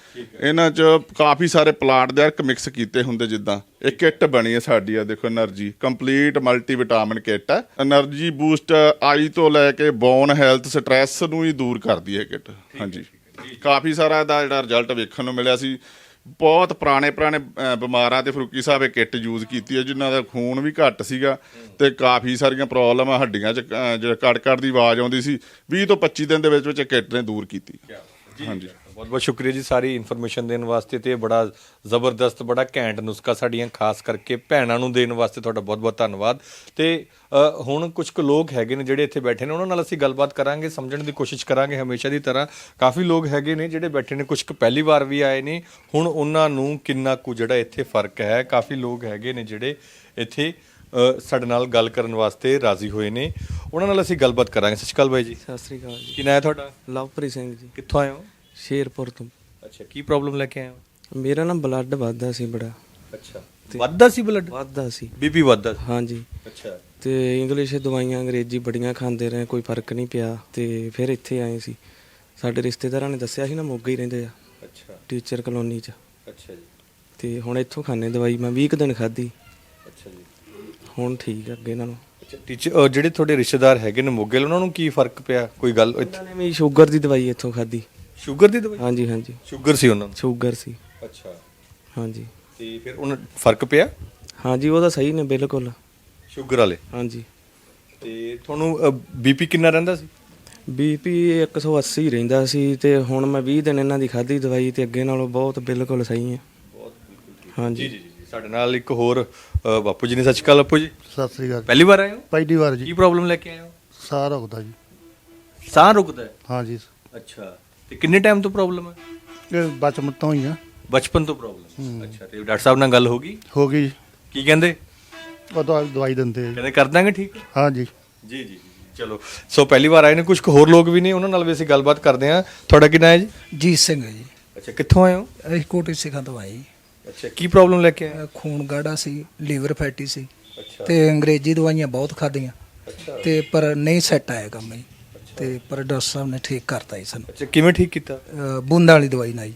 ਇਹਨਾਂ 'ਚ ਕਾਫੀ ਸਾਰੇ ਪਲਾਟ ਦੇ ਅਰਕ ਮਿਕਸ ਕੀਤੇ ਹੁੰਦੇ ਜਿੱਦਾਂ। ਇਹ ਕਿੱਟ ਬਣੀ ਹੈ ਸਾਡੀ ਆ ਦੇਖੋ energy complete multi vitamin kit ਆ। એનર્ਜੀ ਬੂਸਟ ਆਈ ਤੋਂ ਲੈ ਕੇ ਬੋਨ ਹੈਲਥ ਸਟ੍ਰੈਸ ਨੂੰ ਹੀ ਦੂਰ ਕਰਦੀ ਹੈ ਕਿੱਟ। ਹਾਂਜੀ। ਕਾਫੀ ਸਾਰਾ ਦਾ ਜਿਹੜਾ ਰਿਜ਼ਲਟ ਵੇਖਣ ਨੂੰ ਮਿਲਿਆ ਸੀ। ਬਹੁਤ ਪੁਰਾਣੇ ਪੁਰਾਣੇ ਬਿਮਾਰਾਂ ਤੇ ਫਰੂਕੀ ਸਾਹਿਬ ਇਹ ਕਿੱਟ ਯੂਜ਼ ਕੀਤੀ ਹੈ ਜਿਨ੍ਹਾਂ ਦਾ ਖੂਨ ਵੀ ਘੱਟ ਸੀਗਾ ਤੇ ਕਾਫੀ ਸਾਰੀਆਂ ਪ੍ਰੋਬਲਮ ਹੱਡੀਆਂ 'ਚ ਜਿਹੜਾ ਕੜ ਕੜ ਦੀ ਆਵਾਜ਼ ਆਉਂਦੀ ਸੀ। 20 ਤੋਂ 25 ਦਿਨ ਦੇ ਵਿੱਚ ਵਿੱਚ ਕਿੱਟ ਨੇ ਦੂਰ ਕੀਤੀ। ਹਾਂਜੀ। ਬਹੁਤ ਬਹੁਤ ਸ਼ੁਕਰੀਆ ਜੀ ਸਾਰੀ ਇਨਫੋਰਮੇਸ਼ਨ ਦੇਣ ਵਾਸਤੇ ਤੇ ਬੜਾ ਜ਼ਬਰਦਸਤ ਬੜਾ ਘੈਂਟ ਨੁਸਖਾ ਸਾਡੀਆਂ ਖਾਸ ਕਰਕੇ ਭੈਣਾਂ ਨੂੰ ਦੇਣ ਵਾਸਤੇ ਤੁਹਾਡਾ ਬਹੁਤ ਬਹੁਤ ਧੰਨਵਾਦ। ਤੇ ਹੁਣ ਕੁਝ ਕੁ ਲੋਕ ਹੈਗੇ ਨੇ ਜਿਹੜੇ ਇੱਥੇ ਬੈਠੇ ਨੇ ਉਹਨਾਂ ਨਾਲ ਅਸੀਂ ਗੱਲਬਾਤ ਕਰਾਂਗੇ ਸਮਝਣ ਦੀ ਕੋਸ਼ਿਸ਼ ਕਰਾਂਗੇ ਹਮੇਸ਼ਾ ਦੀ ਤਰ੍ਹਾਂ। ਕਾਫੀ ਲੋਕ ਹੈਗੇ ਨੇ ਜਿਹੜੇ ਬੈਠੇ ਨੇ ਕੁਝ ਕੁ ਪਹਿਲੀ ਵਾਰ ਵੀ ਆਏ ਨੇ ਹੁਣ ਉਹਨਾਂ ਨੂੰ ਕਿੰਨਾ ਕੁ ਜਿਹੜਾ ਇੱਥੇ ਫ਼ਰਕ ਹੈ? ਕਾਫੀ ਲੋਕ ਹੈਗੇ ਨੇ ਜਿਹੜੇ ਇੱਥੇ ਸਾਡੇ ਨਾਲ ਗੱਲ ਕਰਨ ਵਾਸਤੇ ਰਾਜ਼ੀ ਹੋਏ ਨੇ। ਉਹਨਾਂ ਨਾਲ ਅਸੀਂ ਗੱਲਬਾਤ ਕਰਾਂਗੇ। ਸਤਿ ਸ਼੍ਰੀ ਅਕਾਲ ਬਾਈ ਜੀ। ਸਤਿ ਸ੍ਰੀ ਅਕਾਲ ਜੀ। ਕੀ ਹੈ ਤੁਹਾਡਾ? ਲਵਪ੍ਰੀਤ ਸਿੰਘ ਜੀ। ਕਿੱਥੋਂ ਆਏ ਹੋ? ਸ਼ੇਰਪੁਰ ਤੋਂ। ਅੱਛਾ ਕੀ ਪ੍ਰੋਬਲਮ ਲੈ ਕੇ ਆਏ ਹੋ? ਮੇਰਾ ਨਾ ਬਲੱਡ ਵੱਧਦਾ ਸੀ ਬੜਾ। ਅੱਛਾ ਵੱਧਦਾ ਸੀ ਬਲੱਡ ਵੱਧਦਾ ਸੀ। ਬੀਪੀ ਵੱਧਦਾ ਸੀ? ਹਾਂਜੀ। ਅੱਛਾ। ਤੇ ਇੰਗਲਿਸ਼ ਦਵਾਈਆਂ ਅੰਗਰੇਜ਼ੀ ਬੜੀਆਂ ਖਾਂਦੇ ਰਹੇ ਕੋਈ ਫ਼ਰਕ ਨਹੀਂ ਪਿਆ। ਤੇ ਫਿਰ ਇੱਥੇ ਆਏ ਸੀ। ਸਾਡੇ ਰਿਸ਼ਤੇਦਾਰਾਂ ਨੇ ਦੱਸਿਆ ਸੀ ਨਾ ਮੋਗੇ ਹੀ ਰਹਿੰਦੇ ਆ। ਅੱਛਾ। ਟੀਚਰ ਕਲੋਨੀ 'ਚ। ਅੱਛਾ ਜੀ। ਤੇ ਹੁਣ ਇੱਥੋਂ ਖਾਣੇ ਦਵਾਈ। ਮੈਂ 20 ਕੁ ਦਿਨ ਖਾਧੀ। ਅੱਛਾ ਜੀ। ਹੁਣ ਠੀਕ ਆ ਅੱਗੇ ਨਾਲੋਂ। ਅੱਛਾ ਟੀਚਰ ਜਿਹੜੇ ਤੁਹਾਡੇ ਰਿਸ਼ਤੇਦਾਰ ਹੈਗੇ ਨੇ ਮੋਗੇ ਉਹਨਾਂ ਨੂੰ ਕੀ ਫ਼ਰਕ ਪਿਆ? ਕੋਈ ਗੱਲ ਇੱਥੇ? ਉਹਨਾਂ ਨੇ ਵੀ ਸ਼ੂਗਰ ਦੀ ਦਵਾਈ ਇੱਥੋਂ ਖਾਧੀ। ਸ਼ੂਗਰ ਦੀ ਦਵਾਈ? ਹਾਂਜੀ ਹਾਂਜੀ। ਸ਼ੂਗਰ ਸੀ ਉਹਨਾਂ ਨੂੰ ਸ਼ੂਗਰ ਸੀ। ਅੱਛਾ। ਹਾਂਜੀ। ਤੇ ਫਿਰ ਉਹਨਾਂ ਫ਼ਰਕ ਪਿਆ? ਹਾਂਜੀ ਉਹਦਾ ਸਹੀ ਨੇ ਬਿਲਕੁਲ। ਸ਼ੂਗਰ ਵਾਲੇ? ਹਾਂਜੀ। ਤੇ ਤੁਹਾਨੂੰ ਬੀਪੀ ਕਿੰਨਾ ਰਹਿੰਦਾ ਸੀ? ਬੀਪੀ 180 ਹੀ ਰਹਿੰਦਾ ਸੀ ਤੇ ਹੁਣ ਮੈਂ 20 ਦਿਨ ਇਹਨਾਂ ਦੀ ਖਾਧੀ ਦਵਾਈ ਤੇ ਅੱਗੇ ਨਾਲੋਂ ਬਹੁਤ ਬਿਲਕੁਲ ਸਹੀ ਹੈ। ਬਹੁਤ ਬਿਲਕੁਲ ਹਾਂਜੀ। ਜੀ ਜੀ ਜੀ ਸਾਡੇ ਨਾਲ ਇੱਕ ਹੋਰ ਅ, ਬਾਪੂ ਜੀ ਨੇ। ਸੱਚ ਕਾਲ ਬਾਪੂ ਜੀ। ਸਤਿ ਸ੍ਰੀ ਅਕਾਲ। ਪਹਿਲੀ ਵਾਰ ਆਏ ਹੋ? ਪਹਿਲੀ ਵਾਰ ਕੀ ਜੀ ਪ੍ਰੋਬਲਮ ਲੈ ਕੇ ਆਏ ਹੋ? ਸਾਹ ਰੁਕਦਾ ਜੀ। ਸਾਹ ਰੁਕਦਾ ਹੈ? ਹਾਂ ਜੀ ਅੱਛਾ। ਤੇ ਕਿੰਨੇ ਟਾਈਮ ਤੋਂ ਪ੍ਰੋਬਲਮ ਹੈ? ਇਹ ਬਚਪਨ ਤੋਂ ਹੀ ਆ। ਬਚਪਨ ਤੋਂ ਪ੍ਰੋਬਲਮ ਅੱਛਾ ਤੇ ਡਾਕਟਰ ਸਾਹਿਬ ਨਾਲ ਗੱਲ ਹੋ ਗਈ? ਹੋ ਗਈ ਜੀ। ਕੀ ਕਹਿੰਦੇ? ਉਹ ਦਵਾ- ਦਵਾਈ ਦਿੰਦੇ ਆ। ਜੀ। ਕਹਿੰਦੇ ਕਰ ਦਾਂਗੇ ਠੀਕ? ਹਾਂ ਜੀ। ਜੀ ਜੀ ਚਲੋ। ਸੋ ਪਹਿਲੀ ਵਾਰ ਆਏ ਨੇ ਕੁਝ ਹੋਰ ਲੋਕ ਵੀ ਨੇ ਉਹਨਾਂ ਨਾਲ ਵੀ ਅਸੀਂ ਗੱਲਬਾਤ ਕਰਦੇ ਹਾਂ। ਤੁਹਾਡਾ ਕੀ ਨਾਂ ਹੈ ਜੀ? ਜੀਤ ਸਿੰਘ ਹੈ ਜੀ। ਅੱਛਾ ਕਿੱਥੋਂ ਆਏ ਹੋ? ਅਸੀਂ ਕੋਟੇ ਸਿੱਖਾਂ ਤੋਂ ਆਏ ਜੀ। ਅੱਛਾ ਕੀ ਪ੍ਰੋਬਲਮ ਲੈ ਕੇ ਆਏ? ਅਹ ਖੂਨ ਗਾੜਾ ਸੀ ਲੀਵਰ ਫੈਟੀ ਸੀ। ਅੱਛਾ। ਤੇ ਅੰਗਰੇਜ਼ੀ ਦਵਾਈਆਂ ਬਹੁਤ ਖਾਧੀਆਂ। ਅੱਛਾ। ਤੇ ਪਰ ਨਹੀਂ ਸੈੱਟ ਆਇਆ ਕੰਮ ਜੀ। ਤੇ ਪਰ ਡਾਕਟਰ ਸਾਹਿਬ ਨੇ ਠੀਕ ਕਰਤਾ ਜੀ ਸਾਨੂੰ। ਅੱਛਾ ਕਿਵੇਂ ਠੀਕ ਕੀਤਾ? ਅਹ ਬੂੰਦਾਂ ਵਾਲੀ ਦਵਾਈ ਨਾਲ ਜੀ।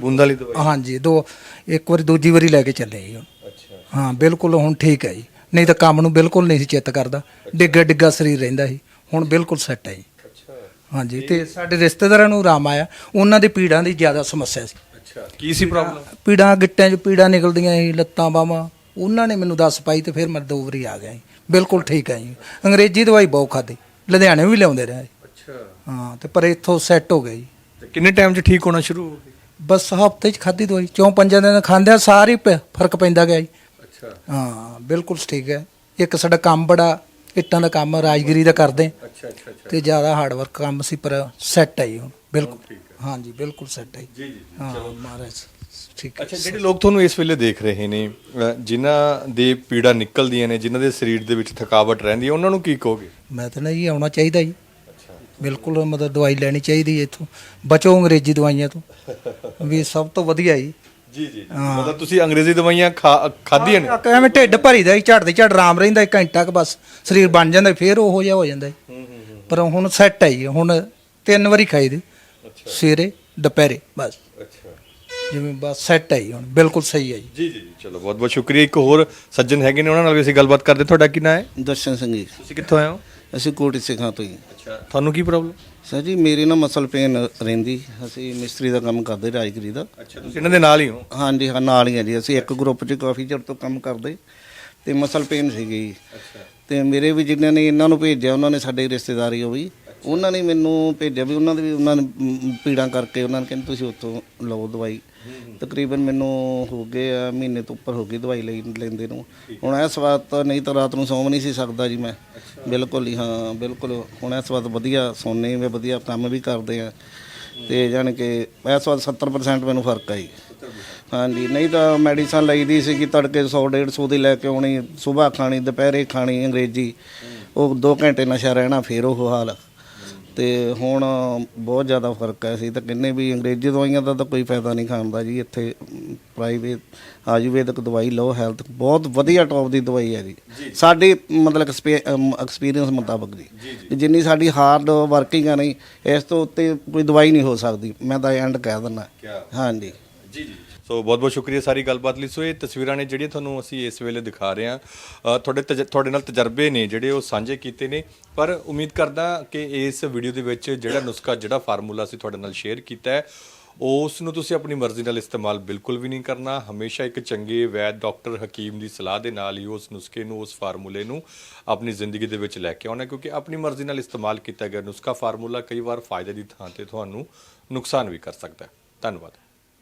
ਬੂੰਦ ਵਾਲੀ ਦਵਾਈ? ਹਾਂਜੀ ਦੋ ਇੱਕ ਵਾਰੀ ਦੂਜੀ ਵਾਰੀ ਲੈ ਕੇ ਚੱਲੇ ਜੀ ਹੁਣ। ਅੱਛਾ। ਹਾਂ ਬਿਲਕੁਲ ਹੁਣ ਠੀਕ ਹੈ ਜੀ। ਨਹੀਂ ਤਾਂ ਕੰਮ ਨੂੰ ਬਿਲਕੁਲ ਨਹੀਂ ਸੀ ਚਿੱਤ ਕਰਦਾ। ਡਿੱਗਾ ਡਿੱਗਾ ਸਰੀਰ ਰਹਿੰਦਾ ਸੀ। ਹੁਣ ਬਿਲਕੁਲ ਸੈੱਟ ਹੈ ਜੀ। ਅੱਛਾ। ਹਾਂਜੀ ਤੇ ਸਾਡੇ ਰਿਸ਼ਤੇਦਾਰਾਂ ਨੂੰ ਆਰਾਮ ਆਇਆ। ਉਹਨਾਂ ਦੀ ਪੀੜਾਂ ਦੀ ਜ਼ਿਆਦਾ ਸਮੱਸਿਆ ਸੀ। ਅੱਛਾ ਕੀ ਸੀ ਪ੍ਰੋਬਲਮ ਪੀੜਾਂ ਗਿੱਟਿਆਂ 'ਚ ਪੀੜਾਂ ਨਿਕਲਦੀਆਂ ਸੀ ਲੱਤਾਂ ਬਾਹਾਂ। ਉਹਨਾਂ ਨੇ ਮੈਨੂੰ ਦੱਸ ਪਾਈ ਤੇ ਫਿਰ ਮੈਂ ਦੋ ਵਾਰੀ ਆ ਗਿਆ ਜੀ। ਬਿਲਕੁਲ ਠੀਕ ਹੈ ਜੀ। ਅੰਗਰੇਜ਼ੀ ਦਵਾਈ ਬਹੁਤ ਖਾਦੀ ਲੁਧਿਆਣੇ ਵੀ ਲਿਆਉਂਦੇ ਰਹੇ। ਅੱਛਾ। ਹਾਂ ਤੇ ਪਰ ਇੱਥੋਂ ਸੈੱਟ ਹੋ ਗਏ ਜੀ। ਤੇ ਕਿੰਨੇ ਟਾਈਮ 'ਚ ਠੀਕ ਹੋਣਾ ਸ਼ੁਰੂ ਹੋ ਗਿਆ? ਬਸ ਹਫ਼ਤੇ 'ਚ ਖਾਦੀ ਦਵਾਈ ਚੌਂ ਪੰਜਾਂ ਦਿਨ ਖਾਂਦਿਆਂ ਸਾਰੀ ਫ਼ਰਕ ਪੈਂਦਾ ਗਿਆ ਜੀ। ਅੱਛਾ। ਹਾਂ ਬਿਲਕੁਲ ਠੀਕ ਹੈ। ਇੱਕ ਸਾਡਾ ਕੰਮ ਬੜਾ ਇੱਟਾਂ ਦਾ ਕੰਮ ਰਾਜਗਰੀ ਦਾ ਕਰਦੇ। ਅੱਛਾ ਅੱਛਾ ਅੱਛਾ। ਤੇ ਜ਼ਿਆਦਾ ਹਾਰਡ ਵਰਕ ਕੰਮ ਸੀ ਪਰ ਸੈੱਟ ਹੈ ਜੀ ਹੁਣ ਬਿਲਕੁਲ। ਹਾਂਜੀ ਬਿਲਕੁਲ ਸੈੱਟ ਹੈ ਜੀ। ਜੀ ਹਾਂ ਮਹਾਰਾਜ ਠੀਕ ਹੈ। ਅੱਛਾ ਜਿਹੜੇ ਲੋਕ ਤੁਹਾਨੂੰ ਇਸ ਵੇਲੇ ਦੇਖ ਰਹੇ ਨੇ ਅ, ਜਿਨ੍ਹਾਂ ਦੇ ਪੀੜਾ ਨਿਕਲਦੀਆਂ ਨੇ ਜਿਨ੍ਹਾਂ ਦੇ ਸਰੀਰ ਦੇ ਵਿੱਚ ਥਕਾਵਟ ਰਹਿੰਦੀ ਹੈ ਉਹਨਾਂ ਨੂੰ ਕੀ ਕਹੋਗੇ? ਮੈਂ ਤਾਂ ਨਾ ਜੀ ਆਉਣਾ ਚਾਹੀਦਾ ਜੀ। ਬਿਲਕੁਲ ਮਤਲਬ ਦਵਾਈ ਲੈਣੀ ਚਾਹੀਦੀ ਹੈ ਇੱਥੋਂ। ਬਚੋ ਅੰਗਰੇਜ਼ੀ ਦਵਾਈਆਂ ਤੋਂ। ਵੀ ਸਭ ਤੋਂ ਵਧੀਆ ਜੀ। ਜੀ ਜੀ। ਮਤਲਬ ਤੁਸੀਂ ਅੰਗਰੇਜ਼ੀ ਦਵਾਈਆਂ ਖਾਧੀਆਂ ਨੇ ਆ ਐਵੇਂ ਢਿੱਡ ਭਰੀਦਾ ਹੀ ਝੜਦੇ ਝੜ ਆਰਾਮ ਰਹਿੰਦਾ ਇੱਕ ਘੰਟਾ ਕ ਬਸ ਸਰੀਰ ਬਣ ਜਾਂਦਾ ਫਿਰ ਉਹੋ ਜਿਹਾ ਹੋ ਜਾਂਦਾ ਪਰ ਹੁਣ ਸੈੱਟ ਹੈ ਜੀ ਹੁਣ ਤਿੰਨ ਵਾਰੀ ਖਾਈ ਦੀ। ਸਵੇਰੇ ਦੁਪਹਿਰੇ ਬਸ। ਅੱਛਾ। ਜਿਵੇਂ ਬਸ ਸੈੱਟ ਹੈ ਜੀ ਹੁਣ ਬਿਲਕੁਲ ਸਹੀ ਹੈ ਜੀ। ਜੀ ਜੀ ਚਲੋ ਬਹੁਤ ਬਹੁਤ ਸ਼ੁਕਰੀਆ। ਇੱਕ ਹੋਰ ਸੱਜਣ ਹੈਗੇ ਨੇ ਉਹਨਾਂ ਨਾਲ ਵੀ ਅਸੀਂ ਗੱਲਬਾਤ ਕਰਦੇ ਤੁਹਾਡਾ ਕੀ ਨਾਂ ਹੈ? ਦਰਸ਼ਨ ਸਿੰਘ ਜੀ ਤੁਸੀਂ ਕਿੱਥੋਂ ਆਏ ਹੋ? ਅਸੀਂ ਕੋਟੀ ਸਿੱਖਾਂ ਤੋਂ ਹੀ। ਅੱਛਾ ਤੁਹਾਨੂੰ ਕੀ ਪ੍ਰੋਬਲਮ ਸਰ ਜੀ ਮੇਰੀ ਨਾ ਮਸਲ ਪੇਨ ਰਹਿੰਦੀ। ਅਸੀਂ ਮਿਸਤਰੀ ਦਾ ਕੰਮ ਕਰਦੇ ਰਾਜਗਰੀ ਦਾ। ਅੱਛਾ ਤੁਸੀਂ ਇਹਨਾਂ ਦੇ ਨਾਲ ਹੀ ਹੋ? ਹਾਂਜੀ ਹਾਂ ਨਾਲ ਹੀ ਆ ਜੀ। ਅਸੀਂ ਇੱਕ ਗਰੁੱਪ 'ਚ ਕਾਫੀ ਚਿਰ ਤੋਂ ਕੰਮ ਕਰਦੇ ਤੇ ਮਸਲ ਪੇਨ ਸੀਗੀ। ਜੀ ਤੇ ਮੇਰੇ ਵੀ ਜਿਨ੍ਹਾਂ ਨੇ ਇਹਨਾਂ ਨੂੰ ਭੇਜਿਆ ਉਹਨਾਂ ਨੇ ਸਾਡੇ ਰਿਸ਼ਤੇਦਾਰੀ ਉਹ ਵੀ। ਉਹਨਾਂ ਨੇ ਮੈਨੂੰ ਭੇਜਿਆ ਵੀ ਉਹਨਾਂ ਦੇ ਵੀ ਉਹਨਾਂ ਨੇ ਪੀੜਾਂ ਕਰਕੇ ਉਹਨਾਂ ਨੇ ਕਹਿੰਦੇ ਤੁਸੀਂ ਉੱਥੋਂ ਲਓ ਦਵਾਈ। ਤਕਰੀਬਨ ਮੈਨੂੰ ਹੋ ਗਏ ਆ ਮਹੀਨੇ ਤੋਂ ਉੱਪਰ ਹੋ ਗਈ ਦਵਾਈ ਲਈ ਲੈਂਦੇ ਨੂੰ। ਹੁਣ ਇਸ ਵਾਰ ਤਾਂ ਨਹੀਂ ਤਾਂ ਰਾਤ ਨੂੰ ਸੌਂ ਨਹੀਂ ਸੀ ਸਕਦਾ ਜੀ ਮੈਂ। ਬਿਲਕੁਲ ਹੀ ਹਾਂ ਬਿਲਕੁਲ। ਹੁਣ ਇਸ ਵਾਰ ਵਧੀਆ ਸੌਂਨੇ ਵੀ ਵਧੀਆ ਕੰਮ ਵੀ ਕਰਦੇ ਆ। ਤੇ ਜਾਣੀ ਕਿ ਇਸ ਵਾਰ 70% ਮੈਨੂੰ ਫ਼ਰਕ ਆ ਜੀ। ਹਾਂਜੀ ਨਹੀਂ ਤਾਂ ਮੈਡੀਸਨ ਲਈਦੀ ਸੀ ਕਿ ਤੜਕੇ 100 150 ਦੀ ਲੈ ਕੇ ਆਉਣੀ ਸਵੇਰ ਖਾਣੀ ਦੁਪਹਿਰੇ ਖਾਣੀ ਅੰਗਰੇਜ਼ੀ। ਉਹ 2 ਘੰਟੇ ਨਸ਼ਾ ਰਹਿਣਾ ਫੇਰ ਉਹ ਹਾਲ। ਤੇ ਹੁਣ ਬਹੁਤ ਜ਼ਿਆਦਾ ਫ਼ਰਕ ਹੈ ਸੀ ਤਾਂ ਕਿੰਨੇ ਵੀ ਅੰਗਰੇਜ਼ੀ ਦਵਾਈਆਂ ਦਾ ਤਾਂ ਕੋਈ ਫਾਇਦਾ ਨਹੀਂ ਖਾਣ ਦਾ ਜੀ ਇੱਥੇ ਪ੍ਰਾਈਵੇਟ ਆਯੁਰਵੈਦਿਕ ਦਵਾਈ ਲਓ ਹੈਲਥ ਬਹੁਤ ਵਧੀਆ ਟੌਪ ਦੀ ਦਵਾਈ ਹੈ ਜੀ। ਸਾਡੀ ਮਤਲਬ ਐਕਸਪੀਰੀਅੰਸ ਮੁਤਾਬਕ ਜੀ। ਜਿੰਨੀ ਸਾਡੀ ਹਾਰਡ ਵਰਕਿੰਗ ਆ ਨਹੀਂ ਇਸ ਤੋਂ ਉੱਤੇ ਕੋਈ ਦਵਾਈ ਨਹੀਂ ਹੋ ਸਕਦੀ। ਮੈਂ ਤਾਂ ਐਂਡ ਕਹਿ ਦਿੰਦਾ। ਹਾਂਜੀ। ਜੀ ਜੀ। ਸੋ ਬਹੁਤ ਬਹੁਤ ਸ਼ੁਕਰੀਆ ਸਾਰੀ ਗੱਲਬਾਤ ਲਈ। ਸੋ ਇਹ ਤਸਵੀਰਾਂ ਨੇ ਜਿਹੜੀਆਂ ਤੁਹਾਨੂੰ ਅਸੀਂ ਇਸ ਵੇਲੇ ਦਿਖਾ ਰਹੇ ਹਾਂ ਤੁਹਾਡੇ ਤਜ- ਤੁਹਾਡੇ ਨਾਲ ਤਜਰਬੇ ਨੇ ਜਿਹੜੇ ਉਹ ਸਾਂਝੇ ਕੀਤੇ ਨੇ। ਪਰ ਉਮੀਦ ਕਰਦਾ ਕਿ ਇਸ ਵੀਡੀਓ ਦੇ ਵਿੱਚ ਜਿਹੜਾ ਨੁਸਖਾ, ਜਿਹੜਾ ਫਾਰਮੂਲਾ ਅਸੀਂ ਤੁਹਾਡੇ ਨਾਲ ਸ਼ੇਅਰ ਕੀਤਾ ਹੈ, ਉਸ ਨੂੰ ਤੁਸੀਂ ਆਪਣੀ ਮਰਜ਼ੀ ਨਾਲ ਇਸਤੇਮਾਲ ਬਿਲਕੁਲ ਵੀ ਨਹੀਂ ਕਰਨਾ। ਹਮੇਸ਼ਾ ਇੱਕ ਚੰਗੇ, ਵੈਦ ਡਾਕਟਰ ਹਕੀਮ ਦੀ ਸਲਾਹ ਦੇ ਨਾਲ ਹੀ ਉਸ ਨੁਸਖੇ ਨੂੰ, ਉਸ ਫਾਰਮੂਲੇ ਨੂੰ ਆਪਣੀ ਜ਼ਿੰਦਗੀ ਦੇ ਵਿੱਚ ਲੈ ਕੇ ਆਉਣਾ, ਕਿਉਂਕਿ ਆਪਣੀ ਮਰਜ਼ੀ ਨਾਲ ਇਸਤੇਮਾਲ ਕੀਤਾ ਗਿਆ ਨੁਸਖਾ ਫਾਰਮੂਲਾ ਕਈ ਵਾਰ ਫਾਇਦੇ ਦੀ ਥਾਂ ਤੇ ਤੁਹਾਨੂੰ ਨੁਕਸਾਨ ਵੀ ਕਰ ਸਕਦਾ ਹੈ। ਧੰਨਵਾਦ।